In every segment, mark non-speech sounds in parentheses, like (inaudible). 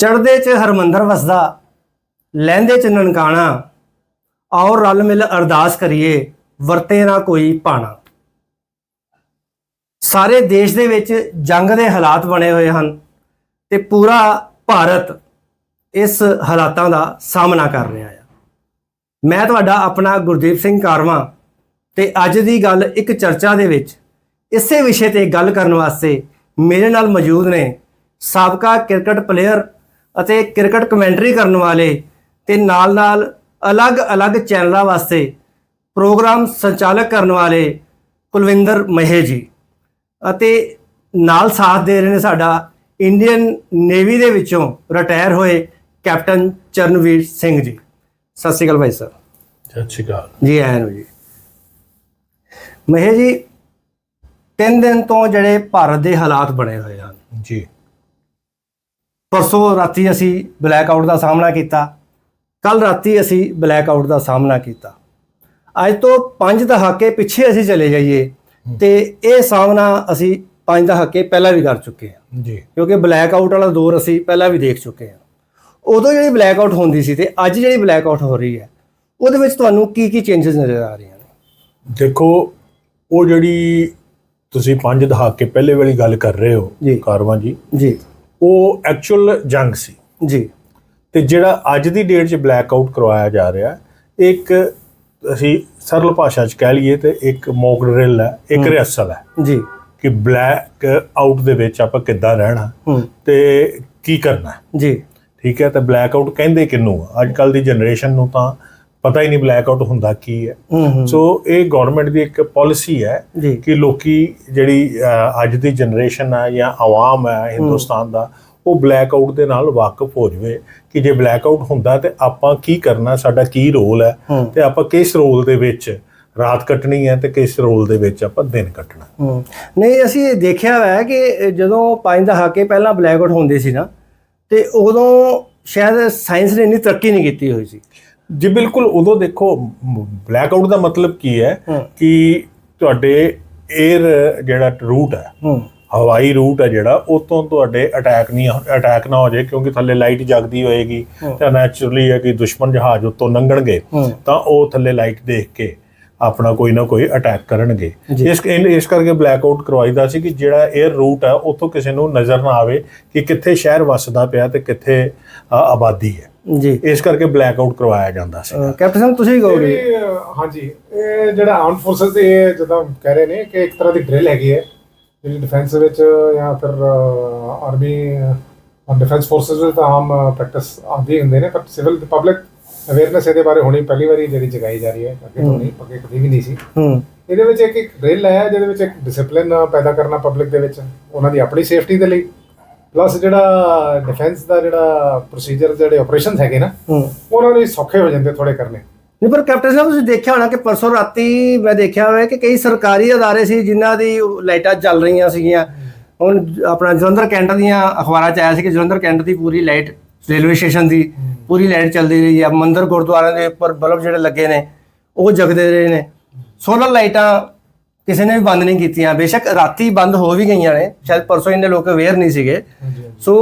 ਚੜਦੇ ਚ ਹਰਮੰਦਰ ਵਸਦਾ, ਲਹਿੰਦੇ ਚ ਨਨਕਾਣਾ, ਆਓ ਰਲ ਮਿਲ ਅਰਦਾਸ ਕਰੀਏ, ਵਰਤੇ ਨਾ ਕੋਈ ਪਾਣਾ। ਸਾਰੇ ਦੇਸ਼ ਦੇ ਵਿੱਚ ਜੰਗ ਦੇ ਹਾਲਾਤ ਬਣੇ ਹੋਏ ਹਨ ਤੇ ਪੂਰਾ ਭਾਰਤ ਇਸ ਹਾਲਾਤਾਂ ਦਾ ਸਾਹਮਣਾ ਕਰ ਰਿਹਾ ਹੈ ਮੈਂ ਤੁਹਾਡਾ ਆਪਣਾ ਗੁਰਦੀਪ ਸਿੰਘ ਕਾਰਵਾ ਤੇ ਅੱਜ ਦੀ ਗੱਲ ਇੱਕ ਚਰਚਾ ਦੇ ਵਿੱਚ, ਇਸੇ ਵਿਸ਼ੇ ਤੇ ਗੱਲ ਕਰਨ ਵਾਸਤੇ ਮੇਰੇ ਨਾਲ ਮੌਜੂਦ ਨੇ ਸਾਬਕਾ ਕ੍ਰਿਕਟ ਪਲੇਅਰ ਅਤੇ ਕ੍ਰਿਕਟ ਕਮੈਂਟਰੀ ਕਰਨ ਵਾਲੇ ਤੇ ਨਾਲ-ਨਾਲ ਅਲੱਗ-ਅਲੱਗ ਚੈਨਲਾਂ ਵਾਸਤੇ ਪ੍ਰੋਗਰਾਮ ਸੰਚਾਲਕ ਕਰਨ ਵਾਲੇ ਕੁਲਵਿੰਦਰ ਮਹੇ ਜੀ। ਅਤੇ ਨਾਲ ਸਾਥ ਦੇ ਰਹੇ ਨੇ ਸਾਡਾ ਇੰਡੀਅਨ ਨੇਵੀ ਦੇ ਵਿੱਚੋਂ ਰਿਟਾਇਰ ਹੋਏ ਕੈਪਟਨ ਚਰਨਵੀਰ ਸਿੰਘ ਜੀ। ਸਤਿ ਸ਼੍ਰੀ ਅਕਾਲ ਭਾਈ ਸਾਹਿਬ। ਸਤਿ ਸ਼੍ਰੀ ਅਕਾਲ। ਜੀ ਆਇਆਂ ਨੂੰ ਜੀ। ਮਹੇ ਜੀ ਤਿੰਨ ਦਿਨ ਤੋਂ ਜਿਹੜੇ ਭਾਰਤ ਦੇ ਹਾਲਾਤ ਬਣੇ ਹੋਏ ਹਨ। ਜੀ। ਪਰਸੋਂ ਰਾਤੀ ਅਸੀਂ ਬਲੈਕ ਆਊਟ ਦਾ ਸਾਹਮਣਾ ਕੀਤਾ। ਕੱਲ ਰਾਤੀ ਅਸੀਂ ਬਲੈਕ ਆਊਟ ਦਾ ਸਾਹਮਣਾ ਕੀਤਾ। ਅੱਜ ਤੋਂ 5 ਦਹਾਕੇ ਪਿੱਛੇ ਅਸੀਂ ਚਲੇ ਜਾਈਏ ਤੇ ਇਹ ਸਾਹਮਣਾ ਅਸੀਂ 5 ਦਹਾਕੇ ਪਹਿਲਾਂ ਵੀ ਕਰ ਚੁੱਕੇ ਹਾਂ। ਜੀ। ਕਿਉਂਕਿ ਬਲੈਕ ਆਊਟ ਵਾਲਾ ਦੌਰ ਅਸੀਂ ਪਹਿਲਾਂ ਵੀ ਦੇਖ ਚੁੱਕੇ ਹਾਂ। ਉਦੋਂ ਜਿਹੜੀ ਬਲੈਕ ਆਊਟ ਹੁੰਦੀ ਸੀ ਤੇ ਅੱਜ ਜਿਹੜੀ ਬਲੈਕ ਆਊਟ ਹੋ ਰਹੀ ਹੈ ਉਹਦੇ ਵਿੱਚ ਤੁਹਾਨੂੰ ਕੀ ਕੀ ਚੇਂਜਸ ਨਜ਼ਰ ਆ ਰਹੀਆਂ ਨੇ? ਦੇਖੋ ਉਹ ਜਿਹੜੀ ਤੁਸੀਂ ਪੰਜ ਦਹਾਕੇ ਪਹਿਲੇ ਵਾਲੀ ਗੱਲ ਕਰ ਰਹੇ ਹੋ। ਕਾਰਵਾਂ ਜੀ ਜੀ। ਉਹ ਐਕਚੁਅਲ ਜੰਗ ਸੀ। ਜੀ। ਤੇ ਜਿਹੜਾ ਅੱਜ ਦੀ ਡੇਟ 'ਚ ਬਲੈਕ ਆਊਟ ਕਰਵਾਇਆ ਜਾ ਰਿਹਾ ਇੱਕ ਅਸੀਂ ਸਰਲ ਭਾਸ਼ਾ 'ਚ ਕਹਿ ਲਈਏ ਤੇ ਇੱਕ ਮੌਕ ਡਰਿਲ ਹੈ ਇੱਕ ਰਿਹਰਸਲ ਹੈ। ਜੀ। ਕਿ ਬਲੈਕ ਆਊਟ ਦੇ ਵਿੱਚ ਆਪਾਂ ਕਿੱਦਾਂ ਰਹਿਣਾ ਤੇ ਕੀ ਕਰਨਾ। ਜੀ। ਠੀਕ ਹੈ ਤੇ ਬਲੈਕ ਆਊਟ ਕਹਿੰਦੇ ਕਿਨੂੰ? ਅੱਜ ਕੱਲ ਦੀ ਜਨਰੇਸ਼ਨ ਨੂੰ ਤਾਂ ਪਤਾ ਹੀ ਨਹੀਂ ਬਲੈਕ ਆਊਟ ਹੁੰਦਾ ਕੀ ਹੈ। ਸੋ ਇਹ ਗਵਰਨਮੈਂਟ ਦੀ ਇੱਕ ਪਾਲਿਸੀ ਹੈ ਕਿ ਲੋਕੀ ਜਿਹੜੀ ਅੱਜ ਦੀ ਜਨਰੇਸ਼ਨ ਹੈ ਜਾਂ ਆਵਾਮ ਹੈ। ਹਿੰਦੁਸਤਾਨ ਦਾ ਉਹ ਬਲੈਕ ਆਊਟ ਦੇ ਨਾਲ ਵਾਕਿਫ ਹੋ ਜਵੇ ਕਿ ਜੇ ਬਲੈਕ ਆਊਟ ਹੁੰਦਾ ਤੇ ਆਪਾਂ ਕੀ ਕਰਨਾ ਸਾਡਾ ਕੀ ਰੋਲ ਹੈ ਤੇ ਆਪਾਂ ਕਿਸ ਰੋਲ ਦੇ ਵਿੱਚ ਰਾਤ ਕੱਟਣੀ ਹੈ ਤੇ ਕਿਸ ਰੋਲ ਦੇ ਵਿੱਚ ਆਪਾਂ ਦਿਨ ਕੱਟਣਾ। ਨਹੀਂ ਅਸੀਂ ਇਹ ਦੇਖਿਆ ਹੋਇਆ ਹੈ ਕਿ ਜਦੋਂ ਪੰਜ ਦਹਾਕੇ ਪਹਿਲਾਂ ਬਲੈਕ ਆਊਟ ਹੁੰਦੇ ਸੀ ਨਾ ਤੇ ਉਦੋਂ ਸ਼ਾਇਦ ਸਾਇੰਸ ਨੇ ਇੰਨੀ ਤਰੱਕੀ ਨਹੀਂ ਕੀਤੀ ਹੋਈ ਸੀ। ਜੀ ਬਿਲਕੁਲ ਉਦੋਂ ਦੇਖੋ ਬਲੈਕ ਆਊਟ ਦਾ ਮਤਲਬ ਕੀ ਹੈ ਕਿ ਤੁਹਾਡੇ 에ਅਰ ਜਿਹੜਾ ਰੂਟ ਹੈ ਹਵਾਈ ਰੂਟ ਹੈ ਜਿਹੜਾ ਉਹ ਤੋਂ ਤੁਹਾਡੇ ਅਟੈਕ ਨਹੀਂ ਅਟੈਕ ਨਾ ਹੋ ਜਾਏ ਕਿਉਂਕਿ ਥੱਲੇ ਲਾਈਟ ਜਗਦੀ ਹੋਏਗੀ। ਤਾਂ ਨੈਚੁਰਲੀ ਹੈ ਕਿ ਦੁਸ਼ਮਣ ਜਹਾਜ਼ ਉੱਤੋਂ ਲੰਘਣਗੇ ਤਾਂ ਉਹ ਥੱਲੇ ਲਾਈਟ ਦੇਖ ਕੇ ਆਪਣਾ ਕੋਈ ਨਾ ਕੋਈ ਅਟੈਕ ਕਰਨਗੇ। ਇਸ ਇਸ ਕਰਕੇ ਬਲੈਕ ਆਊਟ ਕਰਵਾਈਦਾ ਸੀ ਕਿ ਜਿਹੜਾ 에ਅਰ ਰੂਟ ਹੈ ਉੱਥੋਂ ਕਿਸੇ ਨੂੰ ਨਜ਼ਰ ਨਾ ਆਵੇ ਕਿ ਕਿੱਥੇ ਸ਼ਹਿਰ ਵਸਦਾ ਪਿਆ ਤੇ ਕਿੱਥੇ ਆਬਾਦੀ ਹੈ। ਜੀ। ਇਸ ਕਰਕੇ ਬਲੈਕ ਆਊਟ ਕਰਵਾਇਆ ਜਾਂਦਾ ਸੀ। ਕੈਪਟਨ ਸਾਹਿਬ ਤੁਸੀਂ ਕਹੋਗੇ ਹਾਂਜੀ ਇਹ ਜਿਹੜਾ ਆਰਮਡ ਫੋਰਸਸ ਦੇ ਇਹ ਜਦੋਂ ਕਹਿ ਰਹੇ ਨੇ ਕਿ ਇੱਕ ਤਰ੍ਹਾਂ ਦੀ ਡਰਿਲ ਹੈਗੀ ਹੈ ਜਿਹੜੀ ਡਿਫੈਂਸ ਵਿੱਚ ਜਾਂ ਫਿਰ ਆਰਮੀ ਡਿਫੈਂਸ ਫੋਰਸਸ ਵਿੱਚ ਤਾਂ ਆਮ ਪ੍ਰੈਕਟਿਸ ਆਉਂਦੀ ਹੁੰਦੇ ਨੇ ਪਰ ਸਿਵਲ ਪਬਲਿਕ ਅਵੇਅਰਨੈਸ ਇਹਦੇ ਬਾਰੇ ਹੋਣੀ ਪਹਿਲੀ ਵਾਰੀ ਜਿਹੜੀ ਜਗਾਈ ਜਾ ਰਹੀ ਹੈ ਅੱਗੇ ਤੋਂ ਨਹੀਂ ਅੱਗੇ ਕਦੀ ਵੀ ਨਹੀਂ ਸੀ। ਹੂੰ। ਇਹਦੇ ਵਿੱਚ ਇੱਕ ਇੱਕ ਡਰਿਲ ਹੈ ਜਿਹਦੇ ਵਿੱਚ ਇੱਕ ਡਿਸਪਲਿਨ ਪੈਦਾ ਕਰਨਾ ਪਬਲਿਕ ਦੇ ਵਿੱਚ ਉਹਨਾਂ ਦੀ ਆਪਣੀ ਸੇਫਟੀ ਦੇ ਲਈ। ਪਲੱਸ ਜਿਹੜਾ ਡਿਫੈਂਸ ਦਾ ਜਿਹੜਾ ਪ੍ਰੋਸੀਜਰ ਜਿਹੜੇ ਆਪਰੇਸ਼ਨਸ ਹੈਗੇ ਨਾ ਹੂੰ। ਉਹਨਾਂ ਲਈ ਸੌਖੇ ਹੋ ਜਾਂਦੇ ਥੋੜੇ ਕਰਨੇ। ਨਹੀਂ ਪਰ ਕੈਪਟਨ ਸਾਹਿਬ ਤੁਸੀਂ ਦੇਖਿਆ ਹੋਣਾ ਕਿ ਪਰਸੋਂ ਰਾਤੀ ਮੈਂ ਦੇਖਿਆ ਹੋਇਆ ਕਿ ਕਈ ਸਰਕਾਰੀ ਅਦਾਰੇ ਸੀ ਜਿਨ੍ਹਾਂ ਦੀ ਲਾਈਟਾਂ ਚੱਲ ਰਹੀਆਂ ਸੀਗੀਆਂ। ਹੁਣ ਆਪਣਾ ਜਲੰਧਰ ਕੈਂਟ ਦੀਆਂ ਅਖਬਾਰਾਂ 'ਚ ਆਇਆ ਸੀ ਕਿ ਜਲੰਧਰ ਕੈਂਟ ਦੀ ਪੂਰੀ ਲਾਈਟ ਰੇਲਵੇ ਸਟੇਸ਼ਨ ਦੀ ਪੂਰੀ ਲਾਈਟ ਚੱਲਦੀ ਰਹੀ ਹੈ ਮੰਦਿਰ ਗੁਰਦੁਆਰਿਆਂ ਦੇ ਉੱਪਰ ਬਲਬ ਜਿਹੜੇ ਲੱਗੇ ਨੇ ਉਹ ਜਗਦੇ ਰਹੇ ਨੇ। ਸੋਲਰ ਲਾਈਟਾਂ ਕਿਸੇ ਨੇ ਵੀ ਬੰਦ ਨਹੀਂ ਕੀਤੀਆਂ। ਬੇਸ਼ੱਕ ਰਾਤੀ ਬੰਦ ਹੋ ਵੀ ਗਈਆਂ ਨੇ ਸ਼ਾਇਦ ਪਰਸੋਂ ਇੰਨੇ ਲੋਕ ਅਵੇਅਰ ਨਹੀਂ ਸੀਗੇ। ਸੋ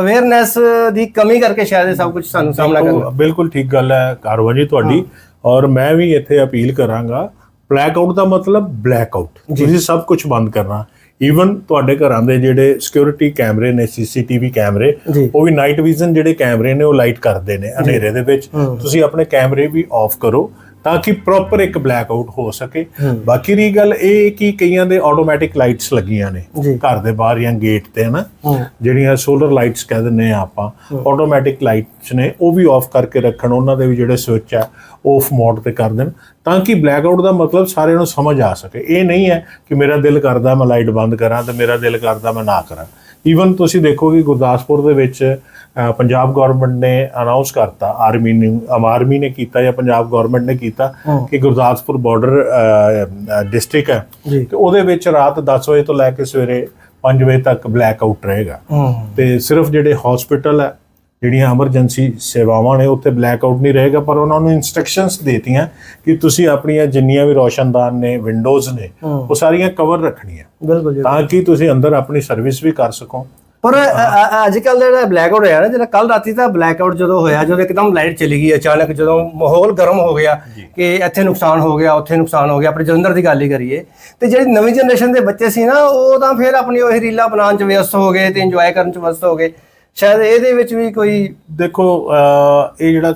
ਅਵੇਅਰਨੈਸ ਦੀ ਕਮੀ ਕਰਕੇ ਸ਼ਾਇਦ ਇਹ ਸਭ ਕੁਝ ਸਾਨੂੰ ਸਾਹਮਣਾ ਕਰਨਾ। ਬਿਲਕੁਲ- ਬਿਲਕੁਲ ਠੀਕ ਗੱਲ ਹੈ ਕਾਰਵਾ ਜੀ ਤੁਹਾਡੀ। ਔਰ ਮੈਂ ਵੀ ਇੱਥੇ ਅਪੀਲ ਕਰਾਂਗਾ ਬਲੈਕ ਆਊਟ ਦਾ ਮਤਲਬ ਬਲੈਕ ਆਊਟ ਤੁਸੀਂ ਸਭ ਕੁਝ ਬੰਦ ਕਰਨਾ। ਈਵਨ ਤੁਹਾਡੇ ਘਰਾਂ ਦੇ ਜਿਹੜੇ ਸਿਕਿਉਰਿਟੀ ਕੈਮਰੇ ਨੇ ਸੀਸੀਟੀਵੀ ਕੈਮਰੇ ਉਹ ਵੀ ਨਾਈਟ ਵਿਜ਼ਨ ਜਿਹੜੇ ਕੈਮਰੇ ਨੇ ਉਹ ਲਾਈਟ ਕਰਦੇ ਨੇ ਹਨੇਰੇ ਦੇ ਵਿੱਚ। ਤੁਸੀਂ ਆਪਣੇ ਕੈਮਰੇ ਵੀ ਆਫ ਕਰੋ। ਤਾਂ ਕਿ ਪ੍ਰੋਪਰ ਇੱਕ ਬਲੈਕ ਆਊਟ ਹੋ ਸਕੇ। ਬਾਕੀ ਦੀ ਗੱਲ ਇਹ ਕਿ ਕਈਆਂ ਦੇ ਆਟੋਮੈਟਿਕ ਲਾਈਟਸ ਲੱਗੀਆਂ ਨੇ ਘਰ ਦੇ ਬਾਹਰ ਜਾਂ ਗੇਟ ਤੇ ਹਨਾ? ਜਿਹੜੀਆਂ ਸੋਲਰ ਲਾਈਟਸ ਕਹਿ ਦਿੰਦੇ ਆ ਆਪਾਂ ਆਟੋਮੈਟਿਕ ਲਾਈਟਸ ਨੇ ਉਹ ਵੀ ਆਫ ਕਰਕੇ ਰੱਖਣ ਉਹਨਾਂ ਦੇ ਵੀ ਜਿਹੜੇ ਸਵਿਚ ਆ ਆਫ ਮੋਡ ਤੇ ਕਰ ਦੇਣ ਤਾਂ ਕਿ ਬਲੈਕ ਆਊਟ ਦਾ ਮਤਲਬ ਸਾਰਿਆਂ ਨੂੰ ਸਮਝ ਆ ਸਕੇ। ਇਹ ਨਹੀਂ ਹੈ ਕਿ ਮੇਰਾ ਦਿਲ ਕਰਦਾ ਮੈਂ ਲਾਈਟ ਬੰਦ ਕਰਾਂ ਤੇ ਮੇਰਾ ਦਿਲ ਕਰਦਾ ਮੈਂ ਨਾ ਕਰਾਂ। ਈਵਨ ਤੁਸੀਂ ਦੇਖੋਗੇ ਗੁਰਦਾਸਪੁਰ ਦੇ ਵਿੱਚ ਪੰਜਾਬ ਗਵਰਨਮੈਂਟ ਨੇ ਅਨਾਉਂਸ ਕਰਤਾ ਆਰਮੀ ਨੇ ਆਰਮੀ ਨੇ ਕੀਤਾ ਜਾਂ ਪੰਜਾਬ ਗਵਰਨਮੈਂਟ ਨੇ ਕੀਤਾ। ਕਿ ਗੁਰਦਾਸਪੁਰ ਬਾਰਡਰ ਡਿਸਟ੍ਰਿਕਟ ਹੈ। ਤੇ ਉਹਦੇ ਵਿੱਚ ਰਾਤ 10 ਵਜੇ ਤੋਂ ਲੈ ਕੇ ਸਵੇਰੇ 5 ਵਜੇ ਤੱਕ ਬਲੈਕ ਆਊਟ ਰਹੇਗਾ। ਤੇ ਸਿਰਫ ਜਿਹੜੇ ਹਸਪੀਟਲ ਹੈ ਜਿਹੜੀਆਂ ਐਮਰਜੈਂਸੀ ਸੇਵਾਵਾਂ ਨੇ ਉੱਥੇ ਬਲੈਕ ਆਊਟ ਨਹੀਂ ਰਹੇਗਾ ਪਰ ਉਹਨਾਂ ਨੂੰ ਇਨਸਟਰਕਸ਼ਨਸ ਦੇਤੀਆਂ ਕਿ ਤੁਸੀਂ ਆਪਣੀਆਂ ਜਿੰਨੀਆਂ ਵੀ ਰੋਸ਼ਨਦਾਨ ਨੇ ਵਿੰਡੋਜ਼ ਨੇ ਉਹ ਸਾਰੀਆਂ ਕਵਰ ਰੱਖਣੀਆਂ। ਤਾਂ ਕਿ ਤੁਸੀਂ ਅੰਦਰ ਆਪਣੀ ਸਰਵਿਸ ਵੀ ਕਰ ਸਕੋ। ਪਰ ਅੱਜ ਕੱਲ ਜਿਹੜਾ ਬਲੈਕ ਆਊਟ ਹੋਇਆ ਨਾ ਜਿਹੜਾ ਕੱਲ ਰਾਤੀ ਤਾਂ ਬਲੈਕ ਆਊਟ ਜਦੋਂ ਹੋਇਆ ਜਦੋਂ ਇੱਕਦਮ ਲਾਈਟ ਚਲੀ ਗਈ ਅਚਾਨਕ ਜਦੋਂ ਮਾਹੌਲ ਗਰਮ ਹੋ ਗਿਆ ਕਿ ਇੱਥੇ ਨੁਕਸਾਨ ਹੋ ਗਿਆ ਉੱਥੇ ਨੁਕਸਾਨ ਹੋ ਗਿਆ ਆਪਣੇ ਜਲੰਧਰ ਦੀ ਗੱਲ ਹੀ ਕਰੀਏ ਤੇ ਜਿਹੜੀ ਨਵੀਂ ਜਨਰੇਸ਼ਨ ਦੇ ਬੱਚੇ ਸੀ ਨਾ ਉਹ ਤਾਂ ਫਿਰ ਆਪਣੀ ਉਹ ਰੀਲਾਂ ਬਣਾਉਣ ਚ ਵਿਅਸਤ ਹੋ ਗਏ ਤੇ ਇੰਜੋਏ ਕਰਨ ਚ ਵਿਅਸਤ ਹੋ ਗਏ। ਸ਼ਾਇਦ ਇਹਦੇ ਵਿੱਚ ਵੀ ਕੋਈ ਦੇਖੋ ਇਹ ਜਿਹੜਾ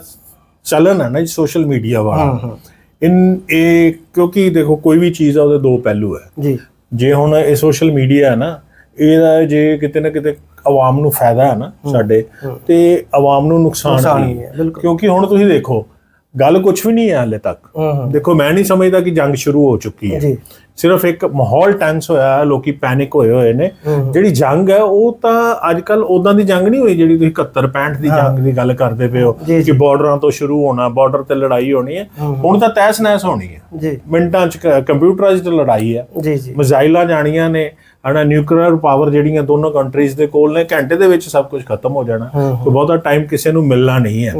ਚੱਲਣ ਹੈ ਨਾ ਸੋਸ਼ਲ ਮੀਡੀਆ ਵਾਲਾ ਇਨ ਇਹ ਕਿਉਂਕਿ ਦੇਖੋ ਕੋਈ ਵੀ ਚੀਜ਼ ਆ ਉਹਦੇ ਦੋ ਪਹਿਲੂ ਹੈ। ਜੀ। ਜੇ ਹੁਣ ਇਹ ਸੋਸ਼ਲ ਮੀਡੀਆ ਹੈ ਨਾ ਇਹਦਾ ਜੇ ਕਿਤੇ ਨਾ ਕਿਤੇ ਆਵਾਮ ਨੂੰ ਫਾਇਦਾ ਹੈ ਨਾ ਸਾਡੇ ਤੇ ਆਵਾਮ ਨੂੰ ਨੁਕਸਾਨ ਵੀ ਹੀ। ਕਿਉਂਕਿ ਹੁਣ ਤੁਸੀਂ ਦੇਖੋ ਗੱਲ ਕੁਝ ਵੀ ਨਹੀਂ ਹੈ ਹਾਲੇ ਤੱਕ। ਦੇਖੋ ਮੈਂ ਨਹੀਂ ਸਮਝਦਾ ਕਿ ਜੰਗ ਸ਼ੁਰੂ ਹੋ ਚੁੱਕੀ ਹੈ। ਸਿਰਫ ਇੱਕ ਮਾਹੌਲ ਟੈਂਸ ਹੋਇਆ ਹੈ ਲੋਕੀ ਪੈਨਿਕ ਹੋਏ ਹੋਏ ਨੇ। ਜਿਹੜੀ ਜੰਗ ਹੈ ਉਹ ਤਾਂ ਅੱਜ ਕੱਲ ਉਦਾਂ ਦੀ ਜੰਗ ਨਹੀਂ ਹੋਈ ਜਿਹੜੀ ਤੁਸੀਂ 71 65 ਦੀ ਜੰਗ ਦੀ ਗੱਲ ਕਰਦੇ ਪਏ ਹੋ ਕਿ ਬਾਰਡਰਾਂ ਤੋਂ ਸ਼ੁਰੂ ਹੋਣਾ ਬਾਰਡਰ ਤੇ ਲੜਾਈ ਹੋਣੀ ਹੈ। ਹੁਣ ਤਾਂ ਤਹਿਸ ਨਹਿਸ ਹੋਣੀ ਹੈ। ਮਿੰਟਾਂ ਚ ਕੰਪਿਊਟਰਾਈਜ਼ਡ ਲੜਾਈ ਹੈ। ਮਿਜ਼ਾਈਲਾਂ ਜਾਣੀਆਂ ਨੇ। ਹਨਾ ਨਿਊਕਲੀਅਰ ਪਾਵਰ ਜਿਹੜੀਆਂ ਦੋਨੋਂ ਕੰਟਰੀਜ਼ ਦੇ ਕੋਲ ਨੇ ਘੰਟੇ ਦੇ ਵਿੱਚ ਸਭ ਕੁਝ ਖਤਮ ਹੋ ਜਾਣਾ। ਕੋਈ ਬਹੁਤਾ ਟਾਈਮ ਕਿਸੇ ਨੂੰ ਮਿਲਣਾ ਨਹੀਂ ਹੈ।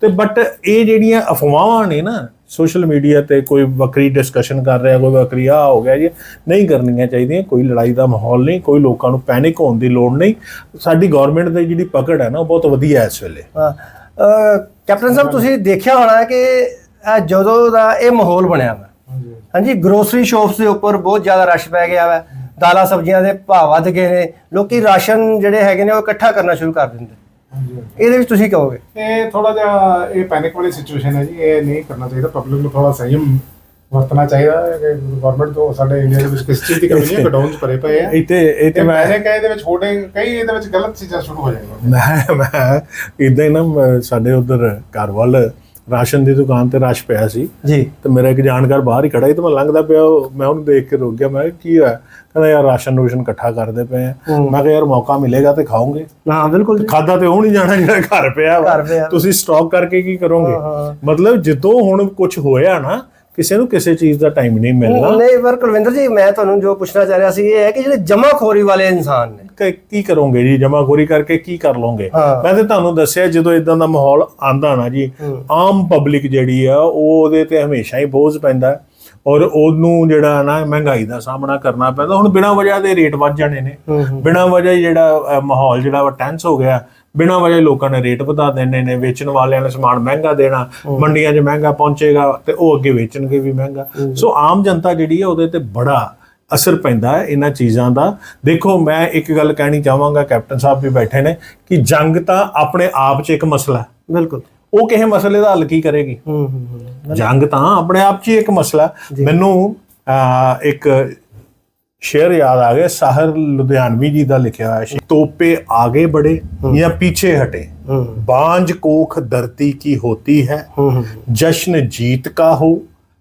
ਤੇ ਬਟ ਇਹ ਜਿਹੜੀਆਂ ਅਫਵਾਹਾਂ ਨੇ ਨਾ ਸੋਸ਼ਲ ਮੀਡੀਆ ਤੇ ਕੋਈ ਵੱਖਰੀ ਡਿਸਕਸ਼ਨ ਕਰ ਰਿਹਾ ਕੋਈ ਵੱਖਰੀ ਆ ਹੋ ਗਿਆ ਜੀ ਨਹੀਂ ਕਰਨੀਆਂ ਚਾਹੀਦੀਆਂ। ਕੋਈ ਲੜਾਈ ਦਾ ਮਾਹੌਲ ਨਹੀਂ ਕੋਈ ਲੋਕਾਂ ਨੂੰ ਪੈਨਿਕ ਹੋਣ ਦੀ ਲੋੜ ਨਹੀਂ। ਸਾਡੀ ਗਵਰਨਮੈਂਟ ਦੀ ਜਿਹੜੀ ਪਕੜ ਹੈ ਨਾ ਉਹ ਬਹੁਤ ਵਧੀਆ ਹੈ ਇਸ ਵੇਲੇ। ਹਾਂ। ਕੈਪਟਨ ਸਾਹਿਬ ਤੁਸੀਂ ਦੇਖਿਆ ਹੋਣਾ ਹੈ ਕਿ ਜਦੋਂ ਦਾ ਇਹ ਮਾਹੌਲ ਬਣਿਆ ਵਾ। ਹਾਂਜੀ। ਹਾਂਜੀ ਗਰੋਸਰੀ ਸ਼ਾਪਸ ਦੇ ਉੱਪਰ ਬਹੁਤ ਜ਼ਿਆਦਾ ਰਸ਼ ਪੈ ਗਿਆ ਵਾ। ਦਾਲਾਂ ਸਬਜ਼ੀਆਂ ਦੇ ਭਾਅ ਵੱਧ ਗਏ ਨੇ ਲੋਕੀ ਰਾਸ਼ਨ ਜਿਹੜੇ ਹੈਗੇ ਨੇ ਉਹ ਇਕੱਠਾ ਕਰਨਾ ਸ਼ੁਰੂ ਕਰ ਦਿੰਦੇ। ਹਾਂਜੀ ਇਹਦੇ ਵਿੱਚ ਤੁਸੀਂ ਕਹੋਗੇ? ਇਹ ਥੋੜਾ ਜਿਹਾ ਇਹ ਪੈਨਿਕ ਵਾਲੀ ਸਿਚੁਏਸ਼ਨ ਹੈ ਜੀ ਇਹ ਨਹੀਂ ਕਰਨਾ ਚਾਹੀਦਾ ਪਬਲਿਕ ਨੂੰ ਥੋੜਾ ਸੰਯਮ ਵਰਤਣਾ ਚਾਹੀਦਾ ਹੈ ਕਿ ਗਵਰਨਮੈਂਟ ਤੋਂ ਸਾਡੇ ਇੰਡੀਆ ਦੇ ਵਿੱਚ ਕਿਸ ਚੀਜ਼ ਦੀ ਕਮੀ ਹੈ (laughs) ਗਡਾਊਨ ਚ ਭਰੇ ਪਏ ਆ। ਇੱਥੇ ਇੱਥੇ ਮੈਂ ਪੈਨਿਕ ਹੈ ਇਹਦੇ ਵਿੱਚ ਹੋਰਡਿੰਗ ਕਈ ਇਹਦੇ ਵਿੱਚ ਗਲਤ ਚੀਜ਼ਾਂ ਸ਼ੁਰੂ ਹੋ ਜਾਣਗੀਆਂ। ਮੈਂ ਮੈਂ ਇਦਾਂ ਹੀ ਨਾ ਮੈਂ- ਸਾਡੇ ਉਧਰ ਘਰ ਵੱਲ ਰਾਸ਼ਨ ਦੀ ਦੁਕਾਨ ਤੇ ਰਸ਼ ਪਿਆ ਸੀ ਜੀ ਤੇ ਮੇਰਾ ਇੱਕ ਜਾਣਕਾਰ ਬਾਹਰ ਹੀ ਖੜਾ ਸੀ ਤੇ ਮੈਂ ਲੰਘਦਾ ਪਿਆ ਉਹ- ਮੈਂ ਉਹਨੂੰ ਦੇਖ ਕੇ ਰੁਕ ਗਿਆ ਮੈਂ ਕਿਹਾ ਕੀ ਹੋਇਆ ਕਹਿੰਦਾ ਯਾਰ ਰਾਸ਼ਨ ਰੂਸ਼ਨ ਇਕੱਠਾ ਕਰਦੇ ਪਏ ਆ। ਮੈਂ ਕਿਹਾ ਯਾਰ ਮੌਕਾ ਮਿਲੇਗਾ ਤੇ ਖਾਓਗੇ ਹਾਂ ਬਿਲਕੁਲ ਜੀ ਖਾਦਾ ਤੇ ਉਹ ਨਹੀਂ ਜਾਣਾ ਜਿਹੜਾ ਘਰ ਪਿਆ ਵਾ। ਘਰ ਪਿਆ। ਤੁਸੀਂ ਸਟਾਕ ਕਰਕੇ ਕੀ ਕਰੋਗੇ। ਮਤਲਬ ਜਦੋਂ ਹੁਣ ਕੁਝ ਹੋਇਆ ਨਾ ਕਿਸੇ ਨੂੰ ਕਿਸੇ ਚੀਜ਼ ਦਾ ਟਾਈਮ ਨਹੀਂ ਮਿਲਣਾ ਨਹੀਂ ਪਰ ਕੁਲਵਿੰਦਰ ਜੀ ਮੈਂ ਤੁਹਾਨੂੰ ਜੋ ਪੁੱਛਣਾ ਚਾਹ ਰਿਹਾ ਸੀ ਇਹ ਹੈ ਕਿ ਜਿਹੜੇ ਜਮਾਖੋਰੀ ਵਾਲੇ ਇਨਸਾਨ ਨੇ ਕਿ- ਕੀ ਕਰੋਗੇ ਜੀ? ਜਮਾਖੋਰੀ ਕਰਕੇ ਕੀ ਕਰ ਲੋਗੇ ਹਾਂ। ਮੈਂ ਤੇ ਤੁਹਾਨੂੰ ਦੱਸਿਆ ਜਦੋਂ ਇਦਾਂ ਦਾ ਮਾਹੌਲ ਆਂਦਾ ਨਾ ਜੀ ਆਮ ਪਬਲਿਕ ਜਿਹੜੀ ਆ ਉਹ ਉਹਦੇ ਤੇ ਹਮੇਸ਼ਾ ਹੀ ਬੋਝ ਪੈਂਦਾ ਹੈ ਔਰ ਉਹਨੂੰ ਜਿਹੜਾ ਨਾ ਮਹਿੰਗਾਈ ਦਾ ਸਾਹਮਣਾ ਕਰਨਾ ਪੈਂਦਾ। ਹੁਣ ਬਿਨਾਂ ਵਜ੍ਹਾ ਦੇ ਰੇਟ ਵੱਧ ਜਾਣੇ ਨੇ। ਹੂੰ, ਹੂੰ। ਬਿਨਾਂ ਵਜ੍ਹਾ ਹੀ ਜਿਹੜਾ ਅ, ਮਾਹੌਲ ਜਿਹੜਾ ਵਾ ਟੈਂਸ ਹੋ ਗਿਆ। ਬਿਨਾਂ ਵਜ੍ਹਾ ਹੀ ਲੋਕਾਂ ਨੇ ਰੇਟ ਵਧਾ ਦੇਣੇ ਨੇ ਵੇਚਣ ਵਾਲਿਆਂ ਨੇ ਸਮਾਨ ਮਹਿੰਗਾ ਦੇਣਾ ਮੰਡੀਆਂ 'ਚ ਮਹਿੰਗਾ ਪਹੁੰਚੇਗਾ ਤੇ ਉਹ ਅੱਗੇ ਵੇਚਣਗੇ ਵੀ ਮਹਿੰਗਾ। ਸੋ ਆਮ ਜਨਤਾ ਜਿਹੜੀ ਹੈ ਉਹਦੇ ਤੇ ਬੜਾ ਅਸਰ ਪੈਂਦਾ ਹੈ ਇਹਨਾਂ ਚੀਜ਼ਾਂ ਦਾ। ਦੇਖੋ ਮੈਂ ਇੱਕ ਗੱਲ ਕਹਿਣੀ ਚਾਹਾਂਗਾ ਕੈਪਟਨ ਸਾਹਿਬ ਵੀ ਬੈਠੇ ਨੇ ਕਿ ਜੰਗ ਤਾਂ ਆਪਣੇ ਆਪ 'ਚ ਇੱਕ ਮਸਲਾ ਹੈ। ਬਿਲਕੁਲ। ਉਹ ਕਿਸੇ ਮਸਲੇ ਦਾ ਹੱਲ ਕੀ ਕਰੇਗੀ? ਹੂੰ ਹੂੰ ਜੰਗ ਤਾਂ ਆਪਣੇ ਆਪ 'ਚ ਇੱਕ ਮਸਲਾ ਮੈਨੂੰ ਇੱਕ ਸ਼ੇਰ ਯਾਦ ਆ ਗਿਆ ਸਾਹਰ ਲੁਧਿਆਣਵੀ ਜੀ ਦਾ ਲਿਖਿਆ ਹੋਇਆ ਤੋਪੇ ਆਗੇ ਬੜੇ ਜਾਂ ਪਿੱਛੇ ਹਟੇ। ਬਾਂਝ ਕੋਖ ਧਰਤੀ ਕੀ ਹੋਤੀ ਹੈ। ਜਸ਼ਨ ਜੀਤ ਕਾ ਹੋ?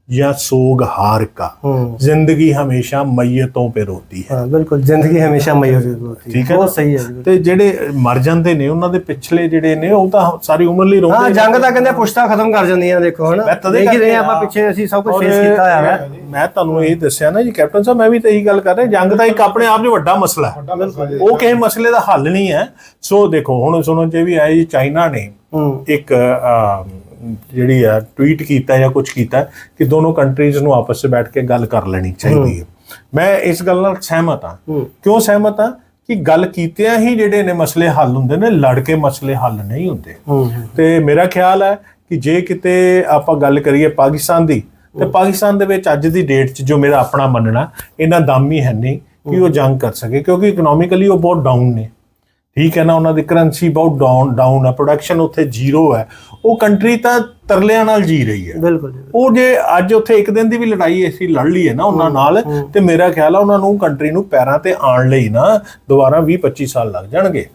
या सोग हार का ਹੂੰ जिंदगी हमेशा मैयतों पे रोती है ਹਾਂ ਬਿਲਕੁਲ ਜ਼ਿੰਦਗੀ ਹਮੇਸ਼ਾ ਮਈ ਹੋਤੀ ਠੀਕ ਹੈ ਬਹੁਤ ਨਾ? ਸਹੀ ਹੈ ਜੀ ਤੇ ਜਿਹੜੇ ਮਰ ਜਾਂਦੇ ਨੇ ਉਹਨਾਂ ਦੇ ਪਿਛਲੇ ਜਿਹੜੇ ਨੇ ਉਹ ਤਾਂ ਸਾਰੀ ਉਮਰ ਲਈ ਹਾਂ ਰੋਂਦੇ ਨੇ। ਜੰਗ ਤਾਂ ਕਹਿੰਦੇ ਪੁਸ਼ਤਾ ਖਤਮ ਕਰ ਜਾਂਦੀਆਂ ਦੇਖੋ ਹਨਾ ਮੈਂ ਤਦੇ ਦੇਖ ਹੀ ਰਹੇ ਕਰਕੇ ਹਾਂ ਆਪਾਂ ਆ- ਪਿੱਛੇ ਅਸੀਂ ਸਭ ਕੁਝ ਔਰ ਫੇਸ ਕੀਤਾ ਹੋਇਆ ਹੈ ਮੈਂ ਤੁਹਾਨੂੰ ਇਹ ਦੱਸਿਆ ਨਾ ਜੀ ਕੈਪਟਨ ਸਾਹਿਬ ਮੈਂ ਵੀ ਤਾਂ ਇਹੀ ਗੱਲ ਕਰ ਰਿਹਾ ਜੰਗ ਤਾਂ ਇੱਕ ਆਪਣੇ ਆਪ 'ਚ ਵੱਡਾ ਮਸਲਾ ਹੈ ਵੱਡਾ ਮਸਲਾ ਜੀ ਉਹ ਕਿਸੇ ਮਸਲੇ ਦਾ ਹੱਲ ਨਹੀਂ ਹੈ ਸੋ ਦੇਖੋ ਹੁਣ ਸੁਣਨ 'ਚ ਵੀ ਆਇਆ ਜੀ ਚਾਈਨਾ ਨੇ ਹੂੰ ਇੱਕ ਅਹ, ਜਿਹੜੀ ਆ ਟਵੀਟ ਕੀਤਾ ਜਾਂ ਕੁਝ ਕੀਤਾ ਕਿ ਦੋਨੋਂ ਕੰਟਰੀਜ਼ ਨੂੰ ਆਪਸ ਵਿੱਚ ਬੈਠ ਕੇ ਗੱਲ ਕਰ ਲੈਣੀ ਚਾਹੀਦੀ ਹੈ। ਮੈਂ ਇਸ ਗੱਲ ਨਾਲ ਸਹਿਮਤ ਹਾਂ। ਕਿਉਂ ਸਹਿਮਤ ਹਾਂ? ਕਿ ਗੱਲ ਕੀਤਿਆਂ ਹੀ ਜਿਹੜੇ ਨੇ ਮਸਲੇ ਹੱਲ ਹੁੰਦੇ ਨੇ ਲੜ ਕੇ ਮਸਲੇ ਹੱਲ ਨਹੀਂ ਹੁੰਦੇ। ਤੇ ਮੇਰਾ ਖਿਆਲ ਹੈ ਕਿ ਜੇ ਕਿਤੇ ਆਪਾਂ ਗੱਲ ਕਰੀਏ ਪਾਕਿਸਤਾਨ ਦੀ ਤੇ ਪਾਕਿਸਤਾਨ ਦੇ ਵਿੱਚ ਅੱਜ ਦੀ ਡੇਟ 'ਚ ਜੋ ਮੇਰਾ ਆਪਣਾ ਮੰਨਣਾ ਇਹਨਾਂ ਦਮ ਹੀ ਹੈ ਨਹੀਂ ਕਿ ਉਹ ਜੰਗ ਕਰ ਸਕੇ ਕਿਉਂਕਿ ਇਕਨੋਮਿਕਲੀ ਉਹ ਬਹੁਤ ਡਾਊਨ ਨੇ। ਠੀਕ ਹੈ ਨਾ ਉਹਨਾਂ ਦੀ ਕਰੰਸੀ ਬਹੁਤ ਡਾਊਨ ਡਾਊਨ ਹੈ ਪ੍ਰੋਡਕਸ਼ਨ ਉੱਥੇ ਜ਼ੀਰੋ ਹੈ। ਉਹ ਕੰਟਰੀ ਤਾਂ ਤਰਲਿਆਂ ਨਾਲ ਜੀ ਰਹੀ ਹੈ। ਬਿਲਕੁਲ ਉਹ ਜੇ ਅੱਜ ਉੱਥੇ ਇੱਕ ਦਿਨ ਦੀ ਵੀ ਲੜਾਈ ਅਸੀਂ ਲੜ ਲਈਏ ਨਾ ਉਹਨਾਂ ਨਾਲ ਤੇ ਮੇਰਾ ਖਿਆਲ ਆ ਉਹਨਾਂ ਨੂੰ ਕੰਟਰੀ ਨੂੰ ਪੈਰਾਂ ਤੇ ਆਉਣ ਲਈ ਨਾ ਦੁਬਾਰਾ 20 25 ਸਾਲ ਲੱਗ ਜਾਣਗੇ।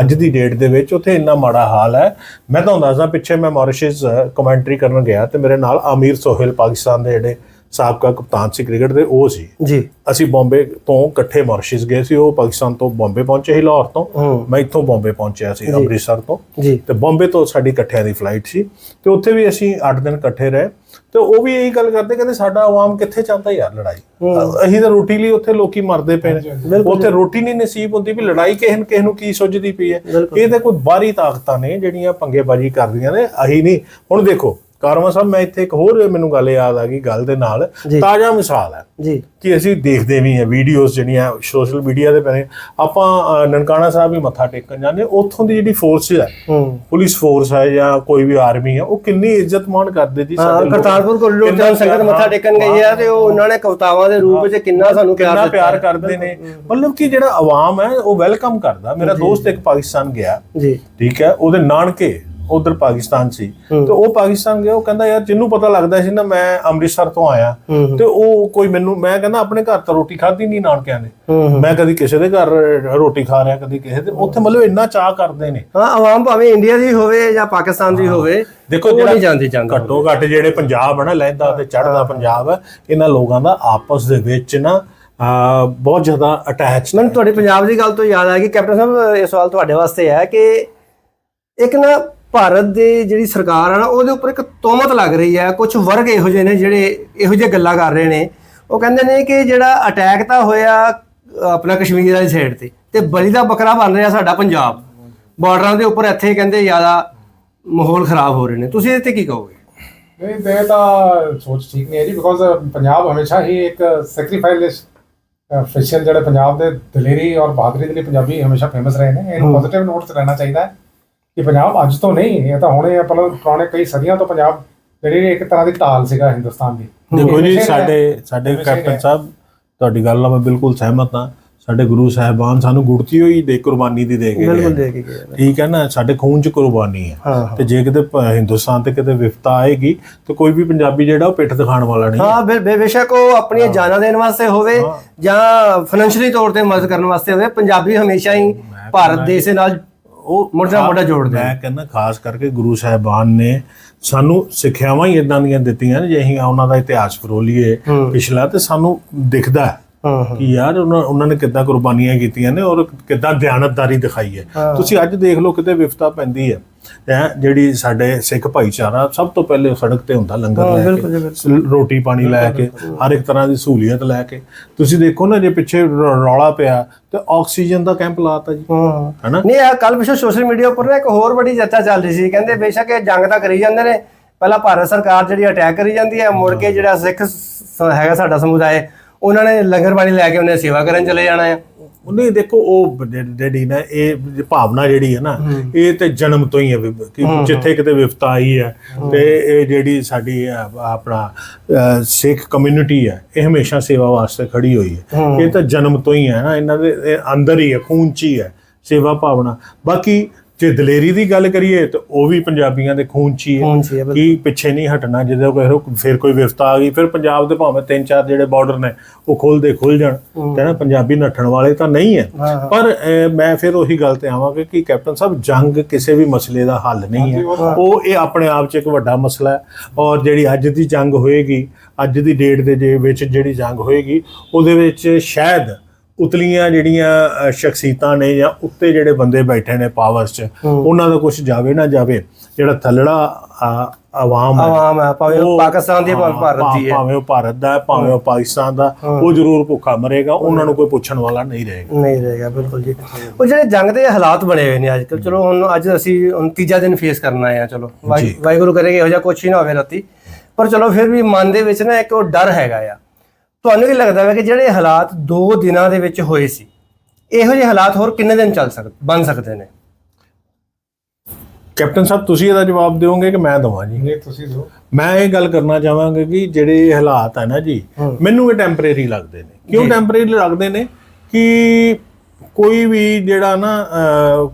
ਅੱਜ ਦੀ ਡੇਟ ਦੇ ਵਿੱਚ ਉੱਥੇ ਇੰਨਾ ਮਾੜਾ ਹਾਲ ਹੈ। ਮੈਂ ਤੁਹਾਨੂੰ ਦੱਸਦਾ ਪਿੱਛੇ ਮੈਂ ਮੌਰਿਸ਼ਸ ਕਮੈਂਟਰੀ ਕਰਨ ਗਿਆ ਤੇ ਮੇਰੇ ਨਾਲ ਆਮੀਰ ਸੋਹੇਲ ਪਾਕਿਸਤਾਨ ਦੇ ਜਿਹੜੇ ਸਾਬਕਾ ਕਪਤਾਨ ਸੀ ਕ੍ਰਿਕਟ ਦੇ ਉਹ ਸੀ। ਜੀ। ਅਸੀਂ ਬੰਬੇ ਤੋਂ ਇਕੱਠੇ ਮੌਰਿਸ਼ਸ ਗਏ ਸੀ ਉਹ ਪਾਕਿਸਤਾਨ ਤੋਂ ਬੰਬੇ ਪਹੁੰਚੇ ਸੀ ਲਾਹੌਰ ਤੋਂ। ਮੈਂ ਇੱਥੋਂ ਬੰਬੇ ਪਹੁੰਚਿਆ ਸੀ ਅੰਮ੍ਰਿਤਸਰ ਤੋਂ। ਤੇ ਬੰਬੇ ਤੋਂ ਸਾਡੀ ਇਕੱਠਿਆਂ ਦੀ ਫਲਾਈਟ ਸੀ। ਤੇ ਉੱਥੇ ਵੀ ਅਸੀਂ 8 ਦਿਨ ਇਕੱਠੇ ਰਹੇ। ਤੇ ਉਹ ਵੀ ਇਹੀ ਗੱਲ ਕਰਦੇ ਕਹਿੰਦੇ ਸਾਡਾ ਆਵਾਮ ਕਿੱਥੇ ਚਾਹੁੰਦਾ ਯਾਰ ਲੜਾਈ? ਅਸੀਂ ਤਾਂ ਰੋਟੀ ਲਈ ਉੱਥੇ ਲੋਕੀ ਮਰਦੇ ਪਏ ਨੇ। ਉੱਥੇ ਰੋਟੀ ਨਹੀਂ ਨਸੀਬ ਹੁੰਦੀ ਵੀ ਲੜਾਈ ਕਿਸੇ ਨੂੰ ਕਿਸੇ ਨੂੰ ਕੀ ਸੁੱਝਦੀ ਪਈ ਹੈ। ਇਹ ਤੇ ਕੋਈ ਬਾਹਰੀ ਤਾਕਤਾਂ ਨੇ ਜਿਹੜੀਆਂ ਪੰਗੇਬਾਜ਼ੀ ਕਰਦੀਆਂ ਨੇ ਅਸੀਂ ਨਹੀਂ। ਹੁਣ ਦੇਖੋ ਕਾਰਵਾ ਸਾਹਿਬ ਮੈਂ ਇੱਥੇ ਇੱਕ ਹੋਰ ਮੈਨੂੰ ਗੱਲ ਯਾਦ ਆ ਗਈ ਗੱਲ ਦੇ ਨਾਲ। ਤਾਜ਼ਾ ਮਿਸਾਲ ਹੈ ਜੀ। ਕਿ ਅਸੀਂ ਦੇਖਦੇ ਵੀ ਹਾਂ ਵੀਡੀਓਜ਼ ਜਿਹੜੀਆਂ ਸੋਸ਼ਲ ਮੀਡੀਆ ਤੇ ਪਏ ਆਪਾਂ ਨਨਕਾਣਾ ਸਾਹਿਬ ਵੀ ਮੱਥਾ ਟੇਕਣ ਜਾਂਦੇ ਹਾਂ, ਉੱਥੋਂ ਦੀ ਜਿਹੜੀ ਫੋਰਸ ਹੈ ਹੂੰ। ਪੁਲਿਸ ਫੋਰਸ ਹੈ ਜਾਂ ਕੋਈ ਵੀ ਆਰਮੀ ਹੈ ਉਹ ਕਿੰਨੀ ਇੱਜ਼ਤ ਮਾਣ ਕਰਦੇ ਜੀ ਹਾਂ ਲੋਕ। ਕਰਤਾਰਪੁਰ ਕਿੰਨਾ ਤੇ ਸੰਗਤ ਮੱਥਾ ਟੇਕਣ ਗਈ ਆ ਤੇ ਉਹ ਉਹਨਾਂ ਨੇ ਕਵਤਾਵਾਂ ਦੇ ਰੂਪ ਵਿੱਚ ਕਿੰਨਾ ਸਾਨੂੰ ਪਿਆਰ ਪਿਆਰ ਹੈ। ਕਰਦੇ ਨੇ। ਮਤਲਬ ਕਿ ਜਿਹੜਾ ਆਵਾਮ ਹੈ ਉਹ ਵੈਲਕਮ ਕਰਦਾ। ਮੇਰਾ ਦੋਸਤ ਇੱਕ ਪਾਕਿਸਤਾਨ ਗਿਆ। ਜੀ। ਠੀਕ ਹੈ ਉਹਦੇ ਨਾਨਕੇ ਉਧਰ ਪਾਕਿਸਤਾਨ ਸੀ। ਤੇ ਉਹ ਪਾਕਿਸਤਾਨ ਗਿਆ ਉਹ ਕਹਿੰਦਾ ਯਾਰ ਜਿੰਨੂੰ ਪਤਾ ਲੱਗਦਾ ਸੀ ਨਾ ਮੈਂ ਅੰਮ੍ਰਿਤਸਰ ਤੋਂ ਆਇਆ। ਤੇ ਉਹ ਕੋਈ ਮੈਨੂੰ ਮੈਂ ਕਹਿੰਦਾ ਆਪਣੇ ਘਰ ਤਾਂ ਰੋਟੀ ਖਾਧੀ ਨਹੀਂ ਨਾਨਕਿਆਂ ਨੇ। ਮੈਂ ਕਦੀ ਕਿਸੇ ਦੇ ਘਰ ਰੋਟੀ ਖਾ ਰਿਹਾ ਕਦੀ ਕਿਸੇ ਦੇ। ਉੱਥੇ ਮਤਲਬ ਇੰਨਾ ਚਾਹ ਕਰਦੇ ਨੇ। ਹਾਂ ਆਵਾਮ ਭਾਵੇਂ ਇੰਡੀਆ ਦੀ ਹੋਵੇ ਜਾਂ ਪਾਕਿਸਤਾਨ ਦੀ ਹੋਵੇ ਦੇਖੋ ਜਿਹੜਾ ਨਹੀਂ ਜਾਂਦੀ ਜਾਂਦਾ ਘੱਟੋ ਘੱਟ ਜਿਹੜੇ ਪੰਜਾਬ ਹੈ ਨਾ ਲਹਿੰਦਾ ਤੇ ਚੜ੍ਹਦਾ ਪੰਜਾਬ ਹੈ ਇਹਨਾਂ ਲੋਕਾਂ ਦਾ ਆਪਸ ਦੇ ਵਿੱਚ ਨਾ ਬਹੁਤ ਜ਼ਿਆਦਾ ਅਟੈਚ ਮੈਨੂੰ ਤੁਹਾਡੇ ਪੰਜਾਬ ਦੀ ਗੱਲ ਤੋਂ ਯਾਦ ਆ ਗਈ। ਕੈਪਟਨ ਸਾਹਿਬ ਇਹ ਸਵਾਲ ਤੁਹਾਡੇ ਵਾਸਤੇ ਹੈ ਕਿ ਇੱਕ ਨਾ ਭਾਰਤ ਦੀ ਜਿਹੜੀ ਸਰਕਾਰ ਆ ਨਾ ਉਹਦੇ ਉੱਪਰ ਇੱਕ ਤੋਮਤ ਲੱਗ ਰਹੀ ਹੈ ਕੁਝ ਵਰਗ ਇਹੋ ਜਿਹੇ ਨੇ ਜਿਹੜੇ ਇਹੋ ਜਿਹੇ ਗੱਲਾਂ ਕਰ ਰਹੇ ਨੇ। ਉਹ ਕਹਿੰਦੇ ਨੇ ਕਿ ਜਿਹੜਾ ਅਟੈਕ ਤਾਂ ਹੋਇਆ ਆਪਣਾ ਕਸ਼ਮੀਰ ਵਾਲੀ ਸਾਈਡ ਤੇ ਤੇ ਬਲੀ ਦਾ ਬੱਕਰਾ ਬਣ ਰਿਹਾ ਸਾਡਾ ਪੰਜਾਬ। ਬਾਰਡਰਾਂ ਦੇ ਉੱਪਰ ਇੱਥੇ ਕਹਿੰਦੇ ਜ਼ਿਆਦਾ ਮਾਹੌਲ ਖਰਾਬ ਹੋ ਰਹੇ ਨੇ। ਤੁਸੀਂ ਇਹਦੇ ਤੇ ਕੀ ਕਹੋਗੇ? ਨਹੀਂ ਤੇ ਤਾਂ ਸੋਚ ਠੀਕ ਨਹੀਂ ਹੈ ਜੀ ਬਿਕੋਜ਼ ਪੰਜਾਬ ਹਮੇਸ਼ਾ ਹੀ ਇੱਕ ਸੈਕਰੀਫਾਈਸ ਫੈਸ਼ਨ ਜਿਹੜੇ ਪੰਜਾਬ ਦੇ ਦਲੇਰੀ ਔਰ ਬਹਾਦਰੀ ਦੇ ਲਈ ਪੰਜਾਬੀ ਹਮੇਸ਼ਾ ਫੇਮਸ ਰਹੇ ਨੇ। ਇਹਨੂੰ ਪੋਜ਼ਿਟਿਵ ਨੋਟ 'ਤੇ ਰਹਿਣਾ ਚਾਹੀਦਾ ਹੈ। ਕਿ ਪੰਜਾਬ ਅੱਜ ਤੋਂ ਨਹੀਂ ਇਹ ਤਾਂ ਹੁਣੇ ਆਪਣਾ ਪੁਰਾਣੇ ਕਈ ਸਦੀਆਂ ਤੋਂ ਪੰਜਾਬ ਜਿਹੜੀ ਇੱਕ ਤਰ੍ਹਾਂ ਦੀ ਢਾਲ ਸੀਗਾ ਹਿੰਦੁਸਤਾਨ ਦੀ ਦੇਖੋ ਜੀ ਸਾਡੇ ਸਾਡੇ ਕੈਪਟਨ। ਸਾਹਿਬ ਤੁਹਾਡੀ ਗੱਲ ਨਾਲ ਮੈਂ ਬਿਲਕੁਲ ਸਹਿਮਤ ਹਾਂ ਸਾਡੇ ਗੁਰੂ ਸਾਹਿਬਾਨ ਸਾਨੂੰ ਗੁੜਤੀ ਹੋਈ ਦੇ ਕੁਰਬਾਨੀ ਦੀ ਦੇ ਕੇ ਗਏ ਬਿਲਕੁਲ ਨੇ। ਦੇ ਕੇ ਨੇ। ਠੀਕ ਹੈ ਨਾ ਸਾਡੇ ਖੂਨ ਚ ਕੁਰਬਾਨੀ ਹੈ ਤੇ ਜੇ ਕਿਤੇ ਹਿੰਦੁਸਤਾਨ ਤੇ ਕਿਤੇ ਵਿਫਤਾ ਆਏਗੀ ਤੇ ਕੋਈ ਵੀ ਪੰਜਾਬੀ ਜਿਹੜਾ ਉਹ ਪਿੱਠ ਦਿਖਾਉਣ ਵਾਲਾ ਨਹੀਂ ਹੈ। ਬੇਸ਼ੱਕ ਉਹ ਆਪਣੀਆਂ ਜਾਨਾਂ ਦੇਣ ਵਾਸਤੇ ਹੋਵੇ। ਜਾਂ ਫਾਈਨੈਂਸ਼ੀਅਲੀ ਤੌਰ ਤੇ ਮਦਦ ਕਰਨ ਵਾਸਤੇ ਹੋਵੇ ਪੰਜਾਬੀ ਹਮੇਸ਼ਾ ਹੀ ਭਾਰਤ ਦੇਸ਼ ਦੇ ਨਾਲ ਉਹ ਮੋਢੇ ਮੋਢਾ ਜੋੜਦੇ ਮੈਂ ਕਹਿੰਦਾ ਖਾਸ ਕਰਕੇ ਗੁਰੂ ਸਾਹਿਬਾਨ ਨੇ ਸਾਨੂੰ ਸਿੱਖਿਆਵਾਂ ਹੀ ਇਦਾਂ ਦੀਆਂ ਦਿੱਤੀਆਂ ਨੇ ਜੇ ਅਸੀਂ ਉਹਨਾਂ ਦਾ ਇਤਿਹਾਸ ਫਰੋਲੀਏ। ਪਿਛਲਾ ਤੇ ਸਾਨੂੰ ਦਿਖਦਾ ਹੈ ਹਾਂ ਹਾਂ ਕਿ ਯਾਰ ਉਹਨਾਂ ਉਹਨਾਂ ਨੇ ਕਿੱਦਾਂ ਕੁਰਬਾਨੀਆਂ ਕੀਤੀਆਂ ਨੇ ਔਰ ਕਿੱਦਾਂ ਦਿਆਨਤਦਾਰੀ ਦਿਖਾਈ ਹਾਂ। ਤੁਸੀਂ ਅੱਜ ਦੇਖ ਲਓ ਕਿਤੇ ਵਿਫਤਾ ਪੈਂਦੀ ਹੈ ਹੈਂ, ਜਿਹੜੀ ਸਾਡੇ ਸਿੱਖ ਭਾਈਚਾਰਾ ਸਭ ਤੋਂ ਪਹਿਲੇ ਸੜਕ ਤੇ ਹੁੰਦਾ ਲੰਗਰ ਲੈ ਕੇ ਰੋਟੀ ਪਾਣੀ ਲੈ ਕੇ ਹਰ ਇੱਕ ਤਰ੍ਹਾਂ ਦੀ ਸਹੂਲੀਅਤ ਲੈ ਕੇ। ਤੁਸੀਂ ਦੇਖੋ ਨਾ ਜੇ ਪਿੱਛੇ ਰੌਲਾ ਪਿਆ ਤੇ ਆਕਸੀਜਨ ਦਾ ਕੈਂਪ ਲਾਤਾ ਜੀ। ਹਾਂ। ਹੈਨਾ? ਨਹੀਂ ਆ ਕੱਲ ਪਿਛੇ ਸੋਸ਼ਲ ਮੀਡੀਆ ਉੱਪਰ ਨਾ ਇੱਕ ਹੋਰ ਬੜੀ ਚਰਚਾ ਚੱਲ ਰਹੀ ਸੀ। ਕਹਿੰਦੇ ਬੇਸ਼ੱਕ ਇਹ ਜੰਗ ਤਾਂ ਕਰੀ ਜਾਂਦੇ ਨੇ। ਪਹਿਲਾਂ ਭਾਰਤ ਸਰਕਾਰ ਜਿਹੜੀ ਅਟੈਕ ਕਰੀ ਜਾਂਦੀ ਹੈ ਮੁੜ ਕੇ ਜਿਹੜਾ ਸਿੱਖ ਹੈਗਾ ਸਾਡਾ ਸਮੁਦਾਇ ਉਹਨਾਂ ਨੇ ਲੰਗਰ ਪਾਣੀ ਲੈ ਕੇ ਉਹਨੇ ਸੇਵਾ ਕਰਨ ਚਲੇ ਜਾਣਾ ਹੈ। ਉਹਨੇ ਦੇਖੋ ਉਹ ਜਿਹੜੀ ਨਾ ਇਹ ਭਾਵਨਾ ਜਿਹੜੀ ਹੈ ਨਾ ਇਹ ਤੇ ਜਨਮ ਤੋਂ ਹੀ ਹੈ ਕਿ ਜਿੱਥੇ ਕਿਤੇ ਵਿਫਤਾ ਆਈ ਹੈ ਤੇ ਇਹ ਜਿਹੜੀ ਸਾਡੀ ਆਪਣਾ ਸਿੱਖ ਕਮਿਊਨਿਟੀ ਹੈ ਇਹ ਹਮੇਸ਼ਾ ਸੇਵਾ ਵਾਸਤੇ ਖੜੀ ਹੋਈ ਹੈ। ਇਹ ਤਾਂ ਜਨਮ ਤੋਂ ਹੀ ਹੈ ਨਾ ਇਹਨਾਂ ਦੇ ਅੰਦਰ ਹੀ ਹੈ ਖੂਨ ਚ ਹੀ ਹੈ ਸੇਵਾ ਭਾਵਨਾ। ਬਾਕੀ ਜੇ ਦਲੇਰੀ ਦੀ ਗੱਲ ਕਰੀਏ ਤਾਂ ਉਹ ਵੀ ਪੰਜਾਬੀਆਂ ਦੇ ਖੂਨ ਚ ਹੀ ਹੈ ਖੂਨ 'ਚ ਹੀ ਹੈ, ਬਿਲਕੁਲ। ਕੀ ਪਿੱਛੇ ਨਹੀਂ ਹਟਣਾ ਜਦੋਂ ਕੋਈ ਫਿਰ ਕੋਈ ਵਿਫਤਾ ਆ ਗਈ ਫਿਰ ਪੰਜਾਬ ਦੇ ਭਾਵੇਂ ਤਿੰਨ ਚਾਰ ਜਿਹੜੇ ਬਾਰਡਰ ਨੇ ਉਹ ਖੁੱਲਦੇ ਖੁੱਲ ਜਾਣ। ਕਹਿੰਦਾ ਪੰਜਾਬੀ ਨੱਠਣ ਵਾਲੇ ਤਾਂ ਨਹੀਂ ਹੈ। ਹਾਂ, ਹਾਂ। ਪਰ ਅਹ, ਮੈਂ ਫਿਰ ਉਹੀ ਗੱਲ ਤੇ ਆਵਾਂਗਾ ਕਿ ਕੈਪਟਨ ਸਾਹਿਬ ਜੰਗ ਕਿਸੇ ਵੀ ਮਸਲੇ ਦਾ ਹੱਲ ਨਹੀਂ ਹੈ। ਉਹ ਇਹ ਆਪਣੇ ਆਪ 'ਚ ਇੱਕ ਵੱਡਾ ਮਸਲਾ ਹੈ। ਔਰ ਜਿਹੜੀ ਅੱਜ ਦੀ ਜੰਗ ਹੋਏਗੀ ਅੱਜ ਦੀ ਡੇਟ ਦੇ ਜੇ ਵਿੱਚ ਜਿਹੜੀ ਜੰਗ ਹੋਏਗੀ ਉਹਦੇ ਵਿੱਚ ਸ਼ਾਇਦ ਉਤਲੀਆਂ ਜਿਹੜੀਆਂ ਸ਼ਖਸੀਅਤਾਂ ਨੇ ਜਾਂ ਉੱਤੇ ਜਿਹੜੇ ਬੰਦੇ ਬੈਠੇ ਨੇ ਪਾਵਰਸ 'ਚ ਉਹਨਾਂ ਦਾ ਕੁਝ ਜਾਵੇ ਨਾ ਜਾਵੇ ਜਿਹੜਾ ਥੱਲੜਾ ਆਵਾਮ ਹੈ ਆਵਾਮ ਹੈ ਭਾਵੇਂ ਉਹ ਪਾਕਿਸਤਾਨ ਦੀ ਭਾਵੇਂ ਭਾਰਤ ਦੀ ਹੈ। ਭਾਵੇਂ ਉਹ ਭਾਰਤ ਦਾ ਹੈ ਭਾਵੇਂ ਉਹ ਪਾਕਿਸਤਾਨ ਦਾ ਉਹ ਜ਼ਰੂਰ ਭੁੱਖਾ ਮਰੇਗਾ ਉਹਨਾਂ ਨੂੰ ਕੋਈ ਪੁੱਛਣ ਵਾਲਾ ਨਹੀਂ ਰਹੇਗਾ। ਨਹੀਂ ਰਹੇਗਾ ਬਿਲਕੁਲ ਜੀ। ਉਹ ਜਿਹੜੇ ਜੰਗ ਦੇ ਹਾਲਾਤ ਬਣੇ ਹੋਏ ਨੇ ਅੱਜ ਕੱਲ੍ਹ ਚਲੋ ਹੁਣ ਅੱਜ ਅਸੀਂ ਤੀਜਾ ਦਿਨ ਫੇਸ ਕਰਨਾ ਆ ਚਲੋ। ਵਾਹਿਗੁਰੂ ਕਰੇ ਕਿ ਇਹੋ ਜਿਹਾ ਕੁਛ ਹੀ ਨਾ ਹੋਵੇ ਰਾਤੀ। ਪਰ ਚਲੋ ਫਿਰ ਵੀ ਮਨ ਦੇ ਵਿੱਚ ਨਾ ਇੱਕ ਉਹ ਡਰ ਹੈਗਾ ਆ। ਤੁਹਾਨੂੰ ਕੀ ਲੱਗਦਾ ਹੈ ਕਿ ਜਿਹੜੇ ਹਾਲਾਤ 2 ਦਿਨਾਂ ਦੇ ਵਿੱਚ ਹੋਏ ਸੀ ਇਹੋ ਜਿਹੇ ਹਾਲਾਤ ਹੋਰ ਕਿੰਨੇ ਦਿਨ ਚੱਲ ਸਕਦੇ ਬਣ ਸਕਦੇ ਨੇ? ਕੈਪਟਨ ਸਾਹਿਬ ਤੁਸੀਂ ਇਹਦਾ ਜਵਾਬ ਦਿਓਗੇ ਕਿ ਮੈਂ ਦਵਾਂ ਜੀ? ਇਹ ਤੁਸੀਂ ਜੋ ਮੈਂ ਇਹ ਗੱਲ ਕਰਨਾ ਚਾਹਾਂਗਾ ਕਿ ਜਿਹੜੇ ਇਹ ਹਾਲਾਤ ਹੈ ਨਾ ਜੀ ਮੈਨੂੰ ਇਹ ਟੈਂਪਰੇਰੀ ਲੱਗਦੇ ਨੇ। ਕਿਉਂ ਟੈਂਪਰੇਰੀ ਲੱਗਦੇ ਨੇ? ਕਿ ਕੋਈ ਵੀ ਜਿਹੜਾ ਨਾ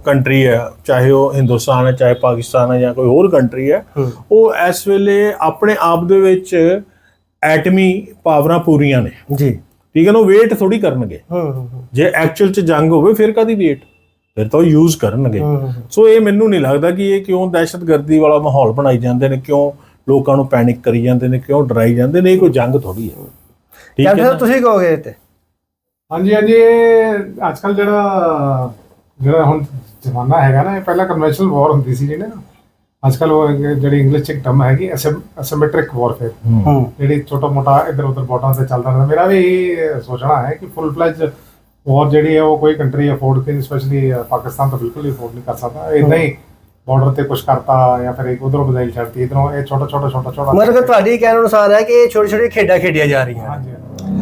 ਕੰਟਰੀ ਹੈ ਚਾਹੇ ਉਹ ਹਿੰਦੁਸਤਾਨ ਹੈ ਚਾਹੇ ਪਾਕਿਸਤਾਨ ਹੈ ਜਾਂ ਕੋਈ ਹੋਰ ਕੰਟਰੀ ਹੈ। ਉਹ ਇਸ ਵੇਲੇ ਆਪਣੇ ਆਪ ਦੇ ਵਿੱਚ ਐਟਮੀ ਪਾਵਰਾਂ ਪੂਰੀਆਂ ਨੇ। ਜੀ। ਠੀਕ ਹੈ ਨਾ ਵੇਟ ਥੋੜੀ ਕਰਨਗੇ। ਹੂੰ ਹੂੰ ਜੇ ਐਕਚੁਅਲ ਚ ਜੰਗ ਹੋਵੇ ਫਿਰ ਕਾਦੀ ਵੇਟ ਫਿਰ ਤਾਂ ਯੂਜ਼ ਕਰਨਗੇ। ਸੋ ਇਹ ਮੈਨੂੰ ਨਹੀਂ ਲੱਗਦਾ ਕਿ ਇਹ ਕਿਉਂ ਦਹਿਸ਼ਤਗਰਦੀ ਵਾਲਾ ਮਾਹੌਲ ਬਣਾਈ ਜਾਂਦੇ ਨੇ ਕਿਉਂ ਲੋਕਾਂ ਨੂੰ ਪੈਨਿਕ ਕਰੀ ਜਾਂਦੇ ਨੇ ਕਿਉਂ ਡਰਾਈ ਜਾਂਦੇ ਨੇ ਇਹ ਕੋਈ ਜੰਗ ਥੋੜੀ ਹੈ। ਠੀਕ ਹੈ ਸਾਹਿਬ ਤੁਸੀਂ ਕਹੋਗੇ ਇਹ ਤੇ। ਹਾਂਜੀ ਹਾਂਜੀ ਇਹ ਅੱਜ ਕੱਲ ਜਿਹੜਾ ਜਿਹੜਾ ਹੁਣ ਜ਼ਮਾਨਾ ਹੈਗਾ ਨਾ ਇਹ ਪਹਿਲਾਂ ਕਨਵੈਨਸ਼ਨਲ ਵਾਰ ਹੁੰਦੀ ਸੀ ਜਿਹੜੀ ਨਾ ਅੱਜ ਕੱਲ ਉਹ ਜਿਹੜੀ ਇੰਗਲਿਸ਼ ਚ ਇੱਕ ਟਰਮ ਹੈਗੀ ਅਸਿਮੈਟ੍ਰਿਕ ਵਾਰਫੇਅਰ ਜਿਹੜੀ ਛੋਟਾ ਮੋਟਾ ਇੱਧਰ ਉੱਧਰ ਬਾਰਡਰਾਂ ਤੇ ਚੱਲਦਾ ਰਹਿੰਦਾ। ਮੇਰਾ ਵੀ ਇਹ ਸੋਚਣਾ ਹੈ ਕਿ ਫੁੱਲ ਫਲੈਜ ਵਾਰ ਜਿਹੜੀ ਹੈ ਉਹ ਕੋਈ ਕੰਟਰੀ ਅਫੋਰਡ ਕਰ ਸਪੈਸ਼ਲੀ ਪਾਕਿਸਤਾਨ ਤਾਂ ਬਿਲਕੁਲ ਹੀ ਅਫੋਰਡ ਨਹੀਂ ਕਰ ਸਕਦਾ। ਇਦਾਂ ਹੀ ਬਾਰਡਰ ਤੇ ਕੁਝ ਕਰਤਾ ਜਾਂ ਫਿਰ ਇੱਕ ਉਧਰੋਂ ਬਜ਼ਾਈ ਛੱਡਤੀ ਇਧਰੋਂ ਇਹ ਛੋਟਾ ਛੋਟਾ ਛੋਟਾ ਛੋਟਾ। ਮਤਲਬ ਕਿ ਤੁਹਾਡੀ ਕਹਿਣ ਅਨੁਸਾਰ ਹੈ ਕਿ ਇਹ ਛੋਟੀ ਛੋਟੀ ਖੇਡਾਂ ਖੇਡੀਆਂ ਜਾ ਰਹੀਆਂ। ਹਾਂਜੀ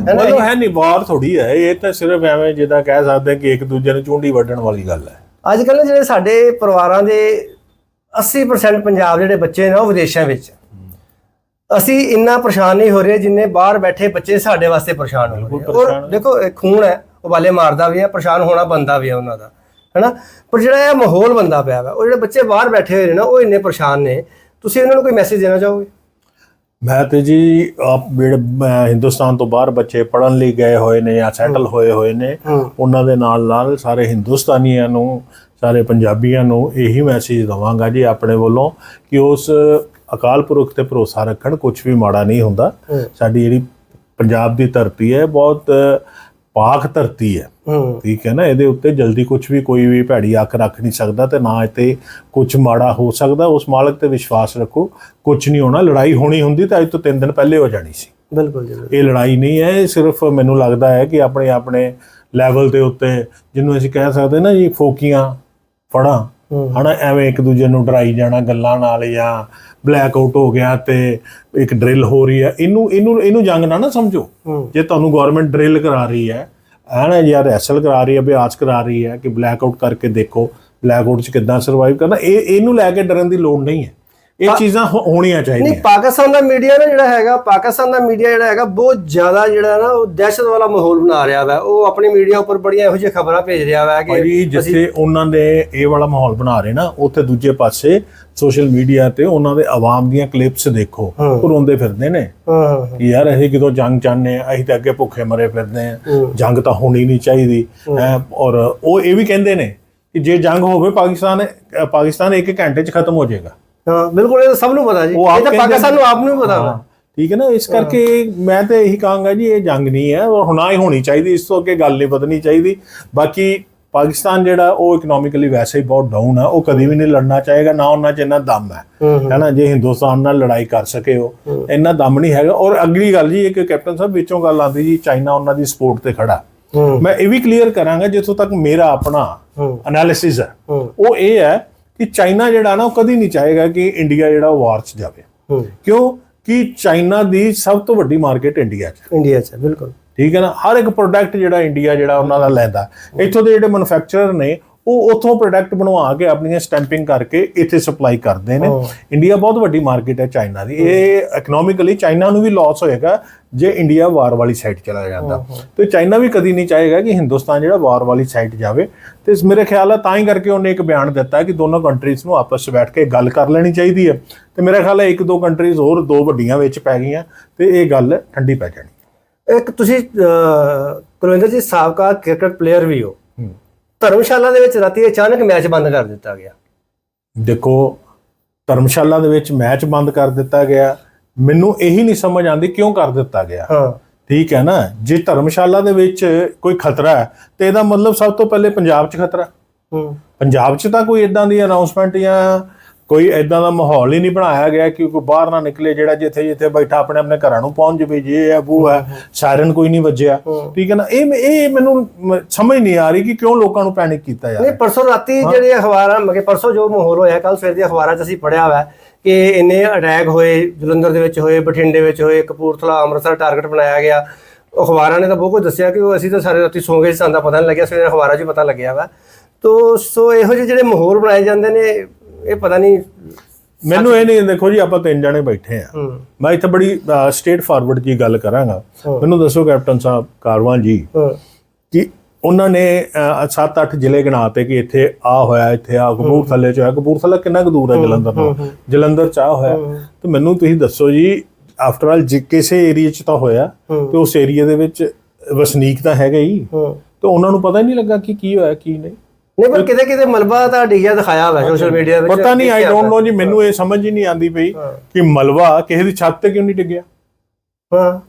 ਮਤਲਬ ਹੈ ਨਹੀਂ ਵਾਰ ਥੋੜੀ ਹੈ। ਇਹ ਤਾਂ ਸਿਰਫ ਐਵੇਂ ਜਿੱਦਾਂ ਕਹਿ ਸਕਦੇ ਕਿ ਇੱਕ ਦੂਜੇ ਨੂੰ ਚੁੰਡੀ ਵੱਢਣ ਵਾਲੀ ਗੱਲ ਹੈ। ਅੱਜ ਕੱਲ੍ਹ ਜਿਹੜੇ ਸਾਡੇ ਪਰਿਵਾਰਾਂ ਦੇ 80% ਪੰਜਾਬ ਜਿਹੜੇ ਬੱਚੇ ਨੇ ਉਹ ਵਿਦੇਸ਼ਾਂ ਵਿੱਚ। ਅਸੀਂ ਇੰਨਾ ਪਰੇਸ਼ਾਨ ਨਹੀਂ ਹੋ ਰਹੇ ਜਿੰਨੇ ਬਾਹਰ ਬੈਠੇ ਬੱਚੇ ਸਾਡੇ ਵਾਸਤੇ ਪਰੇਸ਼ਾਨ ਹੋ ਰਹੇ ਬਿਲਕੁਲ ਆ। ਪਰੇਸ਼ਾਨ ਔਰ ਦੇਖੋ ਇਹ ਖੂਨ ਹੈ ਉਬਾਲੇ ਮਾਰਦਾ ਵੀ ਹੈ ਪਰੇਸ਼ਾਨ ਹੋਣਾ ਬੰਦਾ ਵੀ ਹੈ ਉਹਨਾਂ ਦਾ ਹੈਨਾ? ਪਰ ਜਿਹੜਾ ਇਹ ਮਾਹੌਲ ਬੰਦਾ ਪਿਆ ਵਾ ਉਹ ਜਿਹੜੇ ਬੱਚੇ ਬਾਹਰ ਬੈਠੇ ਹੋਏ ਨੇ ਨਾ ਉਹ ਇੰਨੇ ਪਰੇਸ਼ਾਨ ਨੇ। ਤੁਸੀਂ ਉਹਨਾਂ ਨੂੰ ਕੋਈ ਮੈਸੇਜ ਦੇਣਾ ਚਾਹੋਗੇ? ਮੈਂ ਤੇ ਜੀ ਆਪ ਜਿਹੜੇ ਹਿੰਦੁਸਤਾਨ ਤੋਂ ਬਾਹਰ ਬੱਚੇ ਪੜਨ ਲਈ ਗਏ ਹੋਏ ਨੇ ਜਾਂ ਸੈਟਲ ਹੋਏ ਹੋਏ ਨੇ ਉਹਨਾਂ ਦੇ ਨਾਲ ਨਾਲ ਸਾਰੇ ਹਿੰਦੁਸਤਾਨੀਆਂ ਨੂੰ ਸਾਰੇ ਪੰਜਾਬੀਆਂ ਨੂੰ ਇਹੀ ਮੈਸੇਜ ਦਵਾਂਗਾ ਜੀ ਆਪਣੇ ਵੱਲੋਂ ਕਿ ਉਸ ਅਕਾਲ ਪੁਰਖ ਤੇ ਭਰੋਸਾ ਰੱਖਣ ਕੁਝ ਵੀ ਮਾੜਾ ਨਹੀਂ ਹੁੰਦਾ। ਸਾਡੀ ਜਿਹੜੀ ਪੰਜਾਬ ਦੀ ਧਰਤੀ ਹੈ ਬਹੁਤ ਪਾਕ ਧਰਤੀ ਹੈ। ਠੀਕ ਹੈ ਨਾ? ਇਹਦੇ ਉੱਤੇ ਜਲਦੀ ਕੁਝ ਵੀ ਕੋਈ ਵੀ ਭੈੜੀ ਅੱਖ ਰੱਖ ਨਹੀਂ ਸਕਦਾ ਤੇ ਨਾ ਇੱਥੇ ਕੁਝ ਮਾੜਾ ਹੋ ਸਕਦਾ। ਉਸ ਮਾਲਕ ਤੇ ਵਿਸ਼ਵਾਸ ਰੱਖੋ ਕੁਝ ਨਹੀਂ ਹੋਣਾ। ਲੜਾਈ ਹੋਣੀ ਹੁੰਦੀ ਤਾਂ ਅੱਜ ਤੋਂ 3 ਦਿਨ ਪਹਿਲੇ ਹੋ ਜਾਣੀ ਸੀ। ਬਿਲਕੁਲ ਜੀ। ਇਹ ਲੜਾਈ ਨਹੀਂ ਹੈ ਇਹ ਸਿਰਫ ਮੈਨੂੰ ਲੱਗਦਾ ਹੈ ਕਿ ਆਪਣੇ ਆਪਣੇ ਲੈਵਲ ਦੇ ਉੱਤੇ ਜਿਹਨੂੰ ਅਸੀਂ ਕਹਿ ਸਕਦੇ ਨਾ ਜੀ ਫੋਕੀਆਂ ਫੜਾਂ ਹੂੰ। ਹਨਾ ਐਵੇਂ ਇੱਕ ਦੂਜੇ ਨੂੰ ਡਰਾਈ ਜਾਣਾ ਗੱਲਾਂ ਨਾਲ ਜਾਂ ਬਲੈਕ ਆਊਟ ਹੋ ਗਿਆ ਤੇ ਇੱਕ ਡਰਿਲ ਹੋ ਰਹੀ ਹੈ। ਇਹਨੂੰ ਇਹਨੂੰ ਇਹਨੂੰ ਜੰਗ ਨਾ ਨਾ ਸਮਝੋ। ਜੇ ਤੁਹਾਨੂੰ ਗਵਰਨਮੈਂਟ ਡਰਿਲ ਕਰਾ ਰਹੀ ਹੈ ਹੈ ਨਾ ਜਾਂ ਰੈਸਲ ਕਰਾ ਰਹੀ ਹੈ ਅਭਿਆਸ ਕਰਾ ਰਹੀ ਹੈ ਕਿ ਬਲੈਕ ਆਊਟ ਕਰਕੇ ਦੇਖੋ ਬਲੈਕ ਆਊਟ 'ਚ ਕਿੱਦਾਂ ਸਰਵਾਈਵ ਕਰਨਾ। ਇਹ ਇਹਨੂੰ ਲੈ ਕੇ ਡਰਨ ਦੀ ਲੋੜ ਨਹੀਂ ਹੈ। ਇਹ ਚੀਜ਼ਾਂ ਹੋਣੀਆਂ ਨਹੀਂ ਚਾਹੀਦੀਆਂ। ਪਾਕਿਸਤਾਨ ਦਾ ਮੀਡੀਆ ਨਾ ਜਿਹੜਾ ਹੈਗਾ ਪਾਕਿਸਤਾਨ ਦਾ ਮੀਡੀਆ ਜਿਹੜਾ ਹੈਗਾ ਬਹੁਤ ਜ਼ਿਆਦਾ ਜਿਹੜਾ ਨਾ ਉਹ ਦਹਿਸ਼ਤ ਵਾਲਾ ਮਾਹੌਲ ਬਣਾ ਰਿਹਾ ਵਾ। ਉਹ ਆਪਣੀ ਮੀਡੀਆ ਉੱਪਰ ਬੜੀਆਂ ਇਹੋ ਜਿਹੀਆਂ ਖਬਰਾਂ ਭੇਜ ਰਿਹਾ ਵਾ ਕਿ ਜਿੱਥੇ ਉਹਨਾਂ ਦੇ ਇਹ ਵਾਲਾ ਮਾਹੌਲ ਬਣਾ ਰਹੇ ਨਾ ਉੱਥੇ ਦੂਜੇ ਪਾਸੇ ਸੋਸ਼ਲ ਮੀਡੀਆ ਤੇ ਉਹਨਾਂ ਦੇ ਆਵਾਮ ਦੀਆਂ ਕਲਿੱਪਸ ਦੇਖੋ। ਉਹ ਰੋਂਦੇ ਫਿਰਦੇ ਨੇ। ਕਿ ਯਾਰ ਅਸੀਂ ਕਿਦੋਂ ਜੰਗ ਚਾਹੁੰਦੇ ਆ ਅਸੀਂ ਤਾਂ ਅੱਗੇ ਭੁੱਖੇ ਮਰੇ ਫਿਰਦੇ ਆ। ਜੰਗ ਤਾਂ ਹੋਣੀ ਨਹੀਂ ਚਾਹੀਦੀ। ਔਰ ਉਹ ਇਹ ਵੀ ਕਹਿੰਦੇ ਨੇ ਕਿ ਜੇ ਜੰਗ ਹੋਵੇ ਪਾਕਿਸਤਾਨ ਪਾਕਿਸਤਾਨ ਇੱਕ ਘੰਟੇ 'ਚ ਖਤਮ ਹੋ ਜਾਏਗਾ। ਹਾਂ ਬਿਲਕੁਲ ਇਹ ਸਭ ਨੂੰ ਪਤਾ ਜੀ। ਉਹ ਇਹ ਤਾਂ ਪਾਕਿਸਤਾਨ ਨੇ। ਆਪ ਨੂੰ ਪਤਾ। ਠੀਕ ਹੈ ਨਾ ਇਸ ਕਰਕੇ ਮੈਂ ਤਾਂ ਇਹੀ ਕਹਾਂਗਾ ਜੀ ਇਹ ਜੰਗ ਨਹੀਂ ਹੈ ਔਰ ਹੁਣਾ ਹੀ ਹੋਣੀ ਚਾਹੀਦੀ ਇਸ ਤੋਂ ਅੱਗੇ ਗੱਲ ਨਹੀਂ ਵਧਣੀ ਚਾਹੀਦੀ। ਬਾਕੀ ਪਾਕਿਸਤਾਨ ਜਿਹੜਾ ਉਹ ਇਕਨੋਮਿਕਲੀ ਵੈਸੇ ਹੀ ਬਹੁਤ ਡਾਊਨ ਹੈ ਉਹ ਕਦੀ ਵੀ ਨਹੀਂ ਲੜਨਾ ਚਾਹੇਗਾ ਨਾ ਉਹਨਾਂ 'ਚ ਇੰਨਾ ਦਮ ਹੈ। ਹੂੰ ਹੈ। ਨਾ ਜੇ ਹਿੰਦੁਸਤਾਨ ਨਾਲ ਲੜਾਈ ਕਰ ਸਕੇ ਉਹ ਇੰਨਾ ਦਮ ਨਹੀਂ ਹੈਗਾ। ਔਰ ਅਗਲੀ ਗੱਲ ਜੀ ਇੱਕ ਕੈਪਟਨ ਸਾਹਿਬ ਵਿੱਚੋਂ ਗੱਲ ਆਉਂਦੀ ਜੀ ਚਾਈਨਾ ਉਹਨਾਂ ਦੀ ਸਪੋਰਟ ਤੇ ਖੜਾ। ਮੈਂ ਇਹ ਵੀ ਕਲੀਅਰ ਕਰਾਂਗਾ ਜਿੱਥੋਂ ਤੱਕ ਮੇਰਾ ਆਪਣਾ ਐਨਾਲਿਸਿਸ ਹੂੰ। ਉਹ ਇਹ ਹੈ ਕਿ ਚਾਈਨਾ ਜਿਹੜਾ ਨਾ ਉਹ ਕਦੀ ਨਹੀਂ ਚਾਹੇਗਾ ਕਿ ਇੰਡੀਆ ਜਿਹੜਾ ਵਾਰ 'ਚ ਜਾਵੇ। ਕਿਉਂ? ਕਿ ਚਾਈਨਾ ਦੀ ਸਭ ਤੋਂ ਵੱਡੀ ਮਾਰਕੀਟ ਇੰਡੀਆ 'ਚ। ਇੰਡੀਆ ਚ ਬਿਲਕੁਲ। ਠੀਕ ਹੈ ਨਾ? ਹਰ ਇੱਕ ਪ੍ਰੋਡਕਟ ਜਿਹੜਾ ਇੰਡੀਆ ਜਿਹੜਾ ਉਹਨਾਂ ਦਾ ਲੈਂਦਾ। ਇੱਥੋਂ ਦੇ ਜਿਹੜੇ ਮੈਨੂਫੈਕਚਰਰ ਨੇ ਉਹ ਉੱਥੋਂ ਪ੍ਰੋਡਕਟ ਬਣਵਾ ਕੇ ਆਪਣੀਆਂ ਸਟੈਂਪਿੰਗ ਕਰਕੇ ਇੱਥੇ ਸਪਲਾਈ ਕਰਦੇ ਨੇ। ਇੰਡੀਆ ਬਹੁਤ ਵੱਡੀ ਮਾਰਕੀਟ ਹੈ ਚਾਈਨਾ ਦੀ। ਇਹ ਇਕਨੋਮਿਕਲੀ ਚਾਈਨਾ ਨੂੰ ਵੀ ਲਾਸ ਹੋਏਗਾ ਜੇ ਇੰਡੀਆ ਵਾਰ ਵਾਲੀ ਸਾਈਡ ਚਲਾ ਜਾਂਦਾ। ਤੇ ਚਾਈਨਾ ਵੀ ਕਦੀ ਨਹੀਂ ਚਾਹੇਗਾ ਕਿ ਹਿੰਦੁਸਤਾਨ ਜਿਹੜਾ ਵਾਰ ਵਾਲੀ ਸਾਈਡ ਜਾਵੇ। ਤੇ ਇਸ ਮੇਰੇ ਖਿਆਲ ਹੈ ਤਾਂ ਹੀ ਕਰਕੇ ਉਹਨੇ ਇੱਕ ਬਿਆਨ ਦਿੱਤਾ ਕਿ ਦੋਨੋਂ ਕੰਟਰੀਜ਼ ਨੂੰ ਆਪਸ ਵਿੱਚ ਬੈਠ ਕੇ ਗੱਲ ਕਰ ਲੈਣੀ ਚਾਹੀਦੀ ਹੈ। ਤੇ ਮੇਰਾ ਖਿਆਲ ਹੈ ਇੱਕ ਦੋ ਕੰਟਰੀਜ਼ ਹੋਰ ਦੋ ਵੱਡੀਆਂ ਵਿੱਚ ਪੈ ਗਈਆਂ। ਤੇ ਇਹ ਗੱਲ ਠੰਡੀ ਪੈ ਜਾਣੀ। ਇੱਕ ਤੁਸੀਂ ਕੁਲਵਿੰਦਰ ਜੀ ਸਾਬਕਾ ਕ੍ਰਿਕਟ ਪਲੇਅਰ ਵੀ ਹੂੰ। ਧਰਮਸ਼ਾਲਾ ਦੇ ਵਿੱਚ ਰਾਤੀ ਅਚਾਨਕ ਮੈਚ ਬੰਦ ਕਰ ਦਿੱਤਾ ਗਿਆ। ਦੇਖੋ ਧਰਮਸ਼ਾਲਾ ਦੇ ਵਿੱਚ ਮੈਚ ਬੰਦ ਕਰ ਦਿੱਤਾ ਗਿਆ। ਮੈਨੂੰ ਇਹੀ ਨਹੀਂ ਸਮਝ ਆਉਂਦੀ ਕਿਉਂ ਕਰ ਦਿੱਤਾ ਗਿਆ। ਹਾਂ। ਠੀਕ ਹੈ ਨਾ? ਜੇ ਧਰਮਸ਼ਾਲਾ ਦੇ ਵਿੱਚ ਕੋਈ ਖਤਰਾ ਹੈ ਤੇ ਇਹਦਾ ਮਤਲਬ ਸਭ ਤੋਂ ਪਹਿਲੇ ਪੰਜਾਬ 'ਚ ਖਤਰਾ। ਹੂੰ। ਪੰਜਾਬ 'ਚ ਤਾਂ ਕੋਈ ਇਦਾਂ ਦੀ ਅਨਾਉਂਸਮੈਂਟ ਜਾਂ ਕੋਈ ਇਦਾਂ ਦਾ ਮਾਹੌਲ ਹੀ ਨਹੀਂ ਬਣਾਇਆ ਗਿਆ ਕਿ ਕੋਈ ਬਾਹਰ ਨਾ ਨਿਕਲੇ ਜਿਹੜਾ ਜਿੱਥੇ ਜਿੱਥੇ ਬੈਠਾ ਆਪਣੇ ਆਪਣੇ ਘਰਾਂ ਨੂੰ ਪਹੁੰਚ ਜਵੇ ਜੇ ਹੈ ਉਹ ਹੈ ਸਾਇਰਨ ਕੋਈ ਨਹੀਂ ਵੱਜਿਆ। ਠੀਕ ਹੈ ਨਾ? ਇਹ ਇਹ ਮੈਨੂੰ ਸਮਝ ਨਹੀਂ ਆ ਰਹੀ ਕਿ ਕਿਉਂ ਲੋਕਾਂ ਨੂੰ ਪੈਨਿਕ ਕੀਤਾ ਜਾ ਨਹੀਂ ਪਰਸੋਂ ਰਾਤੀ ਜਿਹੜੇ ਅਖਬਾਰਾਂ ਮਗੇ ਪਰਸੋਂ ਜੋ ਮਾਹੌਲ ਹੋਇਆ ਕੱਲ ਸਵੇਰ ਦੀ ਅਖਬਾਰਾਂ 'ਚ ਅਸੀਂ ਪੜਿਆ ਹੋਇਆ ਕਿ ਇੰਨੇ ਅਟੈਕ ਹੋਏ ਜਲੰਧਰ ਦੇ ਵਿੱਚ ਹੋਏ ਬਠਿੰਡੇ ਵਿੱਚ ਹੋਏ ਕਪੂਰਥਲਾ ਅੰਮ੍ਰਿਤਸਰ ਟਾਰਗੇਟ ਬਣਾਇਆ ਗਿਆ। ਅਖਬਾਰਾਂ ਨੇ ਤਾਂ ਬਹੁਤ ਕੁਝ ਦੱਸਿਆ ਕਿ ਉਹ ਅਸੀਂ ਤਾਂ ਸਾਰੇ ਰਾਤੀ ਸੌਂ ਗਏ ਸਾਨੂੰ ਪਤਾ ਨਹੀਂ ਲੱਗਿਆ ਸਵੇਰੇ ਅਖਬਾਰਾਂ 'ਚ ਪਤਾ ਲੱਗਿਆ ਵਾ। ਤੋ ਸੋ ਇਹੋ ਜਿਹੇ ਜਿਹੜੇ ਮਾਹੌਲ ਬਣਾਏ ਜਾਂਦੇ ਨੇ ਇਹ ਪਤਾ ਨਹੀਂ ਮੈਨੂੰ ਇਹ ਨਹੀਂ ਦੇਖੋ ਜੀ ਆਪਾਂ ਤਿੰਨ ਜਣੇ ਬੈਠੇ ਆ ਮੈਂ ਇੱਥੇ ਬੜੀ ਸਟੇਟ ਫਾਰਵਰਡ ਜੀ ਗੱਲ ਕਰਾਂਗਾ। ਮੈਨੂੰ ਦੱਸੋ ਕੈਪਟਨ ਸਾਹਿਬ ਕਾਰਵਾਂ ਜੀ ਕਿ ਉਹਨਾਂ ਨੇ 7-8 ਜ਼ਿਲ੍ਹੇ ਗਿਣਾਤੇ ਕਿ ਇੱਥੇ ਆ ਹੋਇਆ ਇੱਥੇ ਆ ਕਪੂਰਥਲੇ ਚ ਹੋਇਆ। ਕਪੂਰਥਲਾ ਕਿੰਨਾ ਕੁ ਦੂਰ ਹੈ ਜਲੰਧਰ ਤੋਂ? ਜਲੰਧਰ ਚ ਆ ਹੋਇਆ। ਤੇ ਮੈਨੂੰ ਤੁਸੀਂ ਦੱਸੋ ਜੀ ਆਫਟਰ ਆਲ ਜੇ ਕਿਸੇ ਏਰੀਆ ਚ ਤਾਂ ਹੋਇਆ। ਤੇ ਉਸ ਏਰੀਆ ਦੇ ਵਿੱਚ ਵਸਨੀਕ ਤਾਂ ਹੈਗਾ ਹਾਂ। ਤੇ ਉਹਨਾਂ ਨੂੰ ਪਤਾ ਹੀ ਨਹੀਂ ਲੱਗਾ ਕਿ ਕੀ ਹੋਇਆ ਕੀ ਨਹੀਂ। ਨਹੀਂ ਪਰ ਕਿਤੇ ਕਿਤੇ ਮਲਬਾ ਤਾਂ ਡਿੱਗਿਆ ਦਿਖਾਇਆ ਹੋਇਆ ਸੋਸ਼ਲ ਮੀਡੀਆ ਵਿੱਚ ਪਤਾ ਨਹੀਂ ਆਈ ਡੋਨਟ ਨੋ ਜੀ ਮੈਨੂੰ ਇਹ ਸਮਝ ਹੀ ਨਹੀਂ ਆਂਦੀ ਪਈ। ਕਿ ਮਲਵਾ ਕਿਸੇ ਦੀ ਛੱਤ ਤੇ ਕਿਉਂ ਨਹੀਂ ਡਿੱਗਿਆ? ਹਾਂ।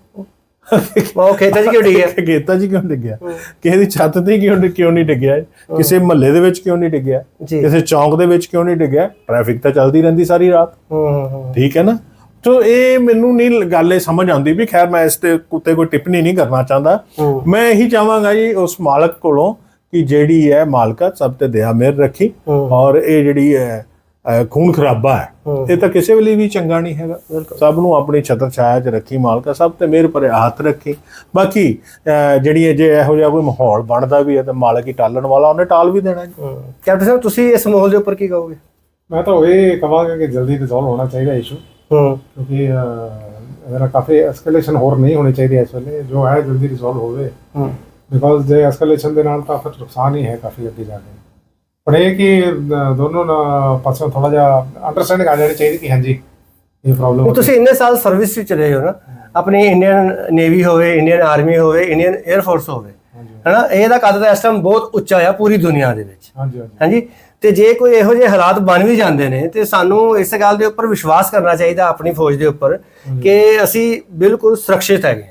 ਉਹ ਖੇਤਾਂ 'ਚ ਕਿਉਂ ਡਿੱਗਿਆ? (laughs) ਗੇਤਾ ਜੀ ਕਿਉਂ ਡਿੱਗਿਆ? ਕਿਸੇ ਦੀ ਛੱਤ ਤੇ ਕਿਉਂ ਕਿਉਂ ਨਹੀਂ ਡਿੱਗਿਆ? ਕਿਸੇ ਮਹੱਲੇ ਦੇ ਵਿੱਚ ਕਿਉਂ ਨਹੀਂ ਡਿੱਗਿਆ? ਕਿਸੇ ਚੌਂਕ ਦੇ ਵਿੱਚ ਕਿਉਂ ਨਹੀਂ ਡਿੱਗਿਆ? ਟ੍ਰੈਫਿਕ ਤਾਂ ਚੱਲਦੀ ਰਹਿੰਦੀ ਸਾਰੀ ਰਾਤ। ਹੂੰ ਹੂੰ ਹੂੰ। ਠੀਕ ਹੈ ਨਾ? ਤੋ ਇਹ ਮੈਨੂੰ ਨਹੀਂ ਗੱਲ ਇਹ ਸਮਝ ਆਉਂਦੀ ਵੀ ਖੈਰ ਮੈਂ ਇਸ ਤੇ ਉੱਤੇ ਕੋਈ ਟਿੱਪਣੀ ਨਹੀਂ ਕਰਨਾ ਚਾਹੁੰਦਾ। ਮੈਂ ਇਹੀ ਚਾਹਾਂਗਾ ਜੀ ਉਸ ਮਾਲਕ ਕੋਲੋਂ ਕਿ ਜਿਹੜੀ ਹੈ ਮਾਲਕਾ ਸਭ ਤੇ ਦਇਆ ਮਿਹਰ ਰੱਖੀ। ਔਰ ਇਹ ਜਿਹੜੀ ਹੈ ਖੂਨ ਖਰਾਬਾ ਹੈ। ਇਹ ਤਾਂ ਕਿਸੇ ਵੇਲੇ ਵੀ ਚੰਗਾ ਨਹੀਂ ਹੈਗਾ। ਸਭ ਨੂੰ ਆਪਣੀ ਛਤਰ ਛਾਇਆ 'ਚ ਰੱਖੀ ਮਾਲਕਾ ਸਭ ਤੇ ਮਿਹਰ ਭਰੇ ਹੱਥ ਰੱਖੀ। ਬਾਕੀ ਜਿਹੜੀ ਇਹ ਜੇ ਇਹੋ ਜਿਹਾ ਕੋਈ ਮਾਹੌਲ ਬਣਦਾ ਵੀ ਹੈ ਤਾਂ ਮਾਲਕ ਹੀ ਟਾਲਣ ਵਾਲਾ ਉਹਨੇ ਟਾਲ ਵੀ ਦੇਣਾ ਕੈਪਟਨ ਸਾਹਿਬ ਤੁਸੀਂ ਇਸ ਮਾਹੌਲ ਦੇ ਉੱਪਰ ਕੀ ਕਹੋਗੇ? ਮੈਂ ਤਾਂ ਇਹ ਕਹਾਂਗਾ ਕਿ ਜਲਦੀ ਰਿਜ਼ੋਲਵ ਹੋਣਾ ਚਾਹੀਦਾ ਇਸ਼ੂ ਕਿਉਂਕਿ ਅਹ, ਕਾਫੀ ਐਸਕੇਲੇਸ਼ਨ ਹੋਰ ਨਹੀਂ ਹੋਣੀ ਚਾਹੀਦੀ ਇਸ ਵੇਲੇ। ਜੋ ਹੈ ਜਲਦੀ ਰਿਜ਼ੋਲਵ ਹੋਵੇ। ਬਿਕੋਜ਼ ਜੇ ਐਸਕੇਲੇਸ਼ਨ ਦੇ ਨਾਲ ਤਾਂ ਫਿਰ ਨੁਕਸਾਨ ਹੀ ਹੈ ਕਾਫੀ ਅੱਗੇ ਜਾ ਕੇ। ਪਰ ਇਹ ਕਿ ਦੋਨੋਂ ਪਾਸੋਂ ਥੋੜਾ ਜਿਹਾ ਅੰਡਰਸਟੈਂਡਿੰਗ ਆ ਜਾਣੀ ਚਾਹੀਦੀ ਕਿ ਹਾਂਜੀ ਇਹ ਪ੍ਰੋਬਲਮ ਤੁਸੀਂ ਇੰਨੇ ਸਾਲ ਸਰਵਿਸ ਵਿੱਚ ਰਹੇ ਹੋ ਨਾ ਆਪਣੀ ਇੰਡੀਅਨ ਨੇਵੀ ਹੋਵੇ ਇੰਡੀਅਨ ਆਰਮੀ ਹੋਵੇ ਇੰਡੀਅਨ 에ਅਰ ਫੋਰਸ ਹੋਵੇ ਹਨਾ ਇਹਦਾ ਕੱਦ ਤਾਂ ਇਸ ਟਾਈਮ ਬਹੁਤ ਉੱਚਾ ਆ ਪੂਰੀ ਦੁਨੀਆ ਦੇ ਵਿੱਚ। ਹਾਂਜੀ ਹਾਂਜੀ। ਤੇ ਜੇ ਕੋਈ ਇਹੋ ਜਿਹੇ ਹਾਲਾਤ ਬਣ ਵੀ ਜਾਂਦੇ ਨੇ ਤੇ ਸਾਨੂੰ ਇਸ ਗੱਲ ਦੇ ਉੱਪਰ ਵਿਸ਼ਵਾਸ ਕਰਨਾ ਚਾਹੀਦਾ ਆਪਣੀ ਫੌਜ ਦੇ ਉੱਪਰ ਕਿ ਅਸੀਂ ਬਿਲਕੁਲ ਸੁਰੱਖਿਅਤ ਹੈਗੇ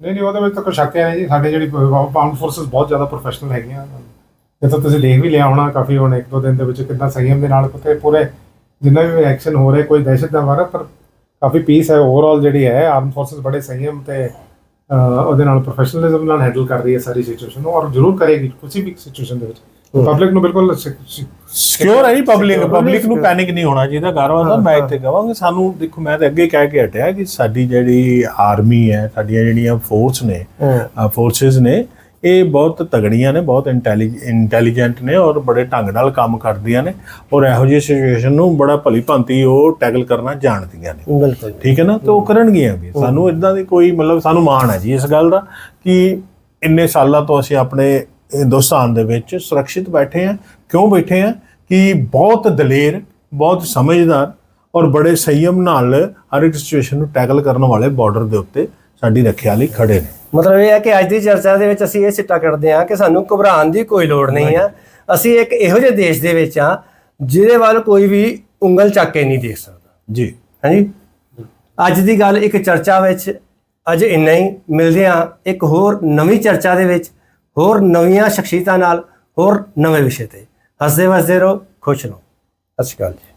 ਨਹੀਂ ਨਹੀਂ, ਉਹਦੇ ਵਿੱਚ ਤਾਂ ਕੋਈ ਸ਼ੱਕ ਹੈ ਨਹੀਂ ਜੀ। ਸਾਡੇ ਜਿਹੜੀ ਆਰਮਡ ਫੋਰਸਸ ਬਹੁਤ ਜ਼ਿਆਦਾ ਪ੍ਰੋਫੈਸ਼ਨਲ ਹੈਗੀਆਂ। ਇਹ ਤਾਂ ਤੁਸੀਂ ਦੇਖ ਵੀ ਲਿਆ ਹੋਣਾ, ਕਾਫੀ ਹੁਣ ਇੱਕ ਦੋ ਦਿਨ ਦੇ ਵਿੱਚ ਕਿੰਨਾ ਸੰਯਮ ਦੇ ਨਾਲ ਕਿਤੇ ਪੂਰੇ ਜਿੰਨਾ ਵੀ ਐਕਸ਼ਨ ਹੋ ਰਿਹਾ, ਕੋਈ ਦਹਿਸ਼ਤ ਦਾ ਵਾਰਾ ਪਰ ਕਾਫੀ ਪੀਸ ਹੈ। ਓਵਰਆਲ ਜਿਹੜੀ ਹੈ ਆਰਮ ਫੋਰਸਸ ਬੜੇ ਸੰਯਮ ਤੇ ਉਹਦੇ ਨਾਲ ਪ੍ਰੋਫੈਸ਼ਨਲਿਜ਼ਮ ਨਾਲ ਹੈਂਡਲ ਕਰ ਰਹੀ ਹੈ ਸਾਰੀ ਸਿਚੁਏਸ਼ਨ ਨੂੰ, ਔਰ ਜ਼ਰੂਰ ਕਰੇਗੀ। ਕਿਸੇ ਵੀ ਸਿਚੁਏਸ਼ਨ ਦੇ ਵਿੱਚ ਪਬਲਿਕ ਨੂੰ ਬਿਲਕੁਲ ਸਿਕਿਉਰ ਹੈ ਜੀ ਪਬਲਿਕ ਪਬਲਿਕ ਨੂੰ ਪੈਨਿਕ ਨਹੀਂ ਹੋਣਾ ਚਾਹੀਦਾ ਗਰਵਾਂ ਦਾ ਮੈਂ ਇੱਥੇ ਕਹਾਂਗਾ ਸਾਨੂੰ ਦੇਖੋ ਮੈਂ ਤਾਂ ਅੱਗੇ ਕਹਿ ਕੇ ਹਟਿਆ ਕਿ ਸਾਡੀ ਜਿਹੜੀ ਆਰਮੀ ਹੈ ਸਾਡੀਆਂ ਜਿਹੜੀਆਂ ਫੋਰਸ ਨੇ ਫੋਰਸਸ ਨੇ ਇਹ ਬਹੁਤ ਤਗੜੀਆਂ ਨੇ ਬਹੁਤ ਇੰਟੈਲੀਜੈਂਟ ਨੇ ਔਰ ਬੜੇ ਢੰਗ ਨਾਲ ਕੰਮ ਕਰਦੀਆਂ ਨੇ ਔਰ ਇਹੋ ਜਿਹੀ ਸਿਚੁਏਸ਼ਨ ਨੂੰ ਬੜਾ ਭਲੀ ਭਾਂਤੀ ਉਹ ਟੈਕਲ ਕਰਨਾ ਜਾਣਦੀਆਂ ਨੇ। ਬਿਲਕੁਲ ਠੀਕ ਹੈ ਨਾ? ਤੇ ਉਹ ਕਰਨਗੀਆਂ ਵੀ। ਸਾਨੂੰ ਇਦਾਂ ਦੀ ਕੋਈ ਮਤਲਬ ਸਾਨੂੰ ਮਾਣ ਹੈ ਜੀ ਇਸ ਗੱਲ ਦਾ ਕਿ ਇੰਨੇ ਸਾਲਾਂ ਤੋਂ ਅਸੀਂ ਆਪਣੇ ਹਿੰਦੁਸਤਾਨ ਦੇ ਵਿੱਚ ਸੁਰੱਖਿਅਤ ਬੈਠੇ ਆ ਕਿਉਂ ਬੈਠੇ ਆ? ਕਿ ਬਹੁਤ ਦਲੇਰ ਬਹੁਤ ਸਮਝਦਾਰ ਔਰ ਬੜੇ ਸੰਯਮ ਨਾਲ ਹਰ ਇੱਕ ਸਿਚੁਏਸ਼ਨ ਨੂੰ ਟੈਕਲ ਕਰਨ ਵਾਲੇ ਬਾਰਡਰ ਦੇ ਉੱਤੇ ਸਾਡੀ ਰੱਖਿਆ ਲਈ ਖੜੇ ਨੇ। ਮਤਲਬ ਇਹ ਹੈ ਕਿ ਅੱਜ ਦੀ ਚਰਚਾ ਦੇ ਵਿੱਚ ਅਸੀਂ ਇਹ ਸਿੱਟਾ ਕੱਢਦੇ ਹਾਂ ਕਿ ਸਾਨੂੰ ਘਬਰਾਉਣ ਦੀ ਕੋਈ ਲੋੜ ਨਹੀਂ ਆ। ਅਸੀਂ ਇੱਕ ਇਹੋ ਜਿਹੇ ਦੇਸ਼ ਦੇ ਵਿੱਚ ਆ ਜਿਹਦੇ ਵੱਲ ਕੋਈ ਵੀ ਉਂਗਲ ਚੱਕ ਕੇ ਨਹੀਂ ਦੇਖ ਸਕਦਾ। ਜੀ। ਹਾਂਜੀ? ਅੱਜ ਦੀ ਗੱਲ ਇੱਕ ਚਰਚਾ ਵਿੱਚ ਅੱਜ ਇੰਨਾ ਹੀ ਮਿਲਦੇ ਆ ਇੱਕ ਹੋਰ ਨਵੀਂ ਚਰਚਾ ਦੇ ਵਿੱਚ ਹੋਰ ਨਵੀਆਂ ਸ਼ਖਸੀਅਤਾਂ ਨਾਲ ਹੋਰ ਨਵੇਂ ਵਿਸ਼ੇ ਤੇ। ਹੱਸਦੇ ਵਸਦੇ ਰਹੋ, ਖੁਸ਼ ਰਹੋ। ਸਤਿ ਸ਼੍ਰੀ ਅਕਾਲ ਜੀ।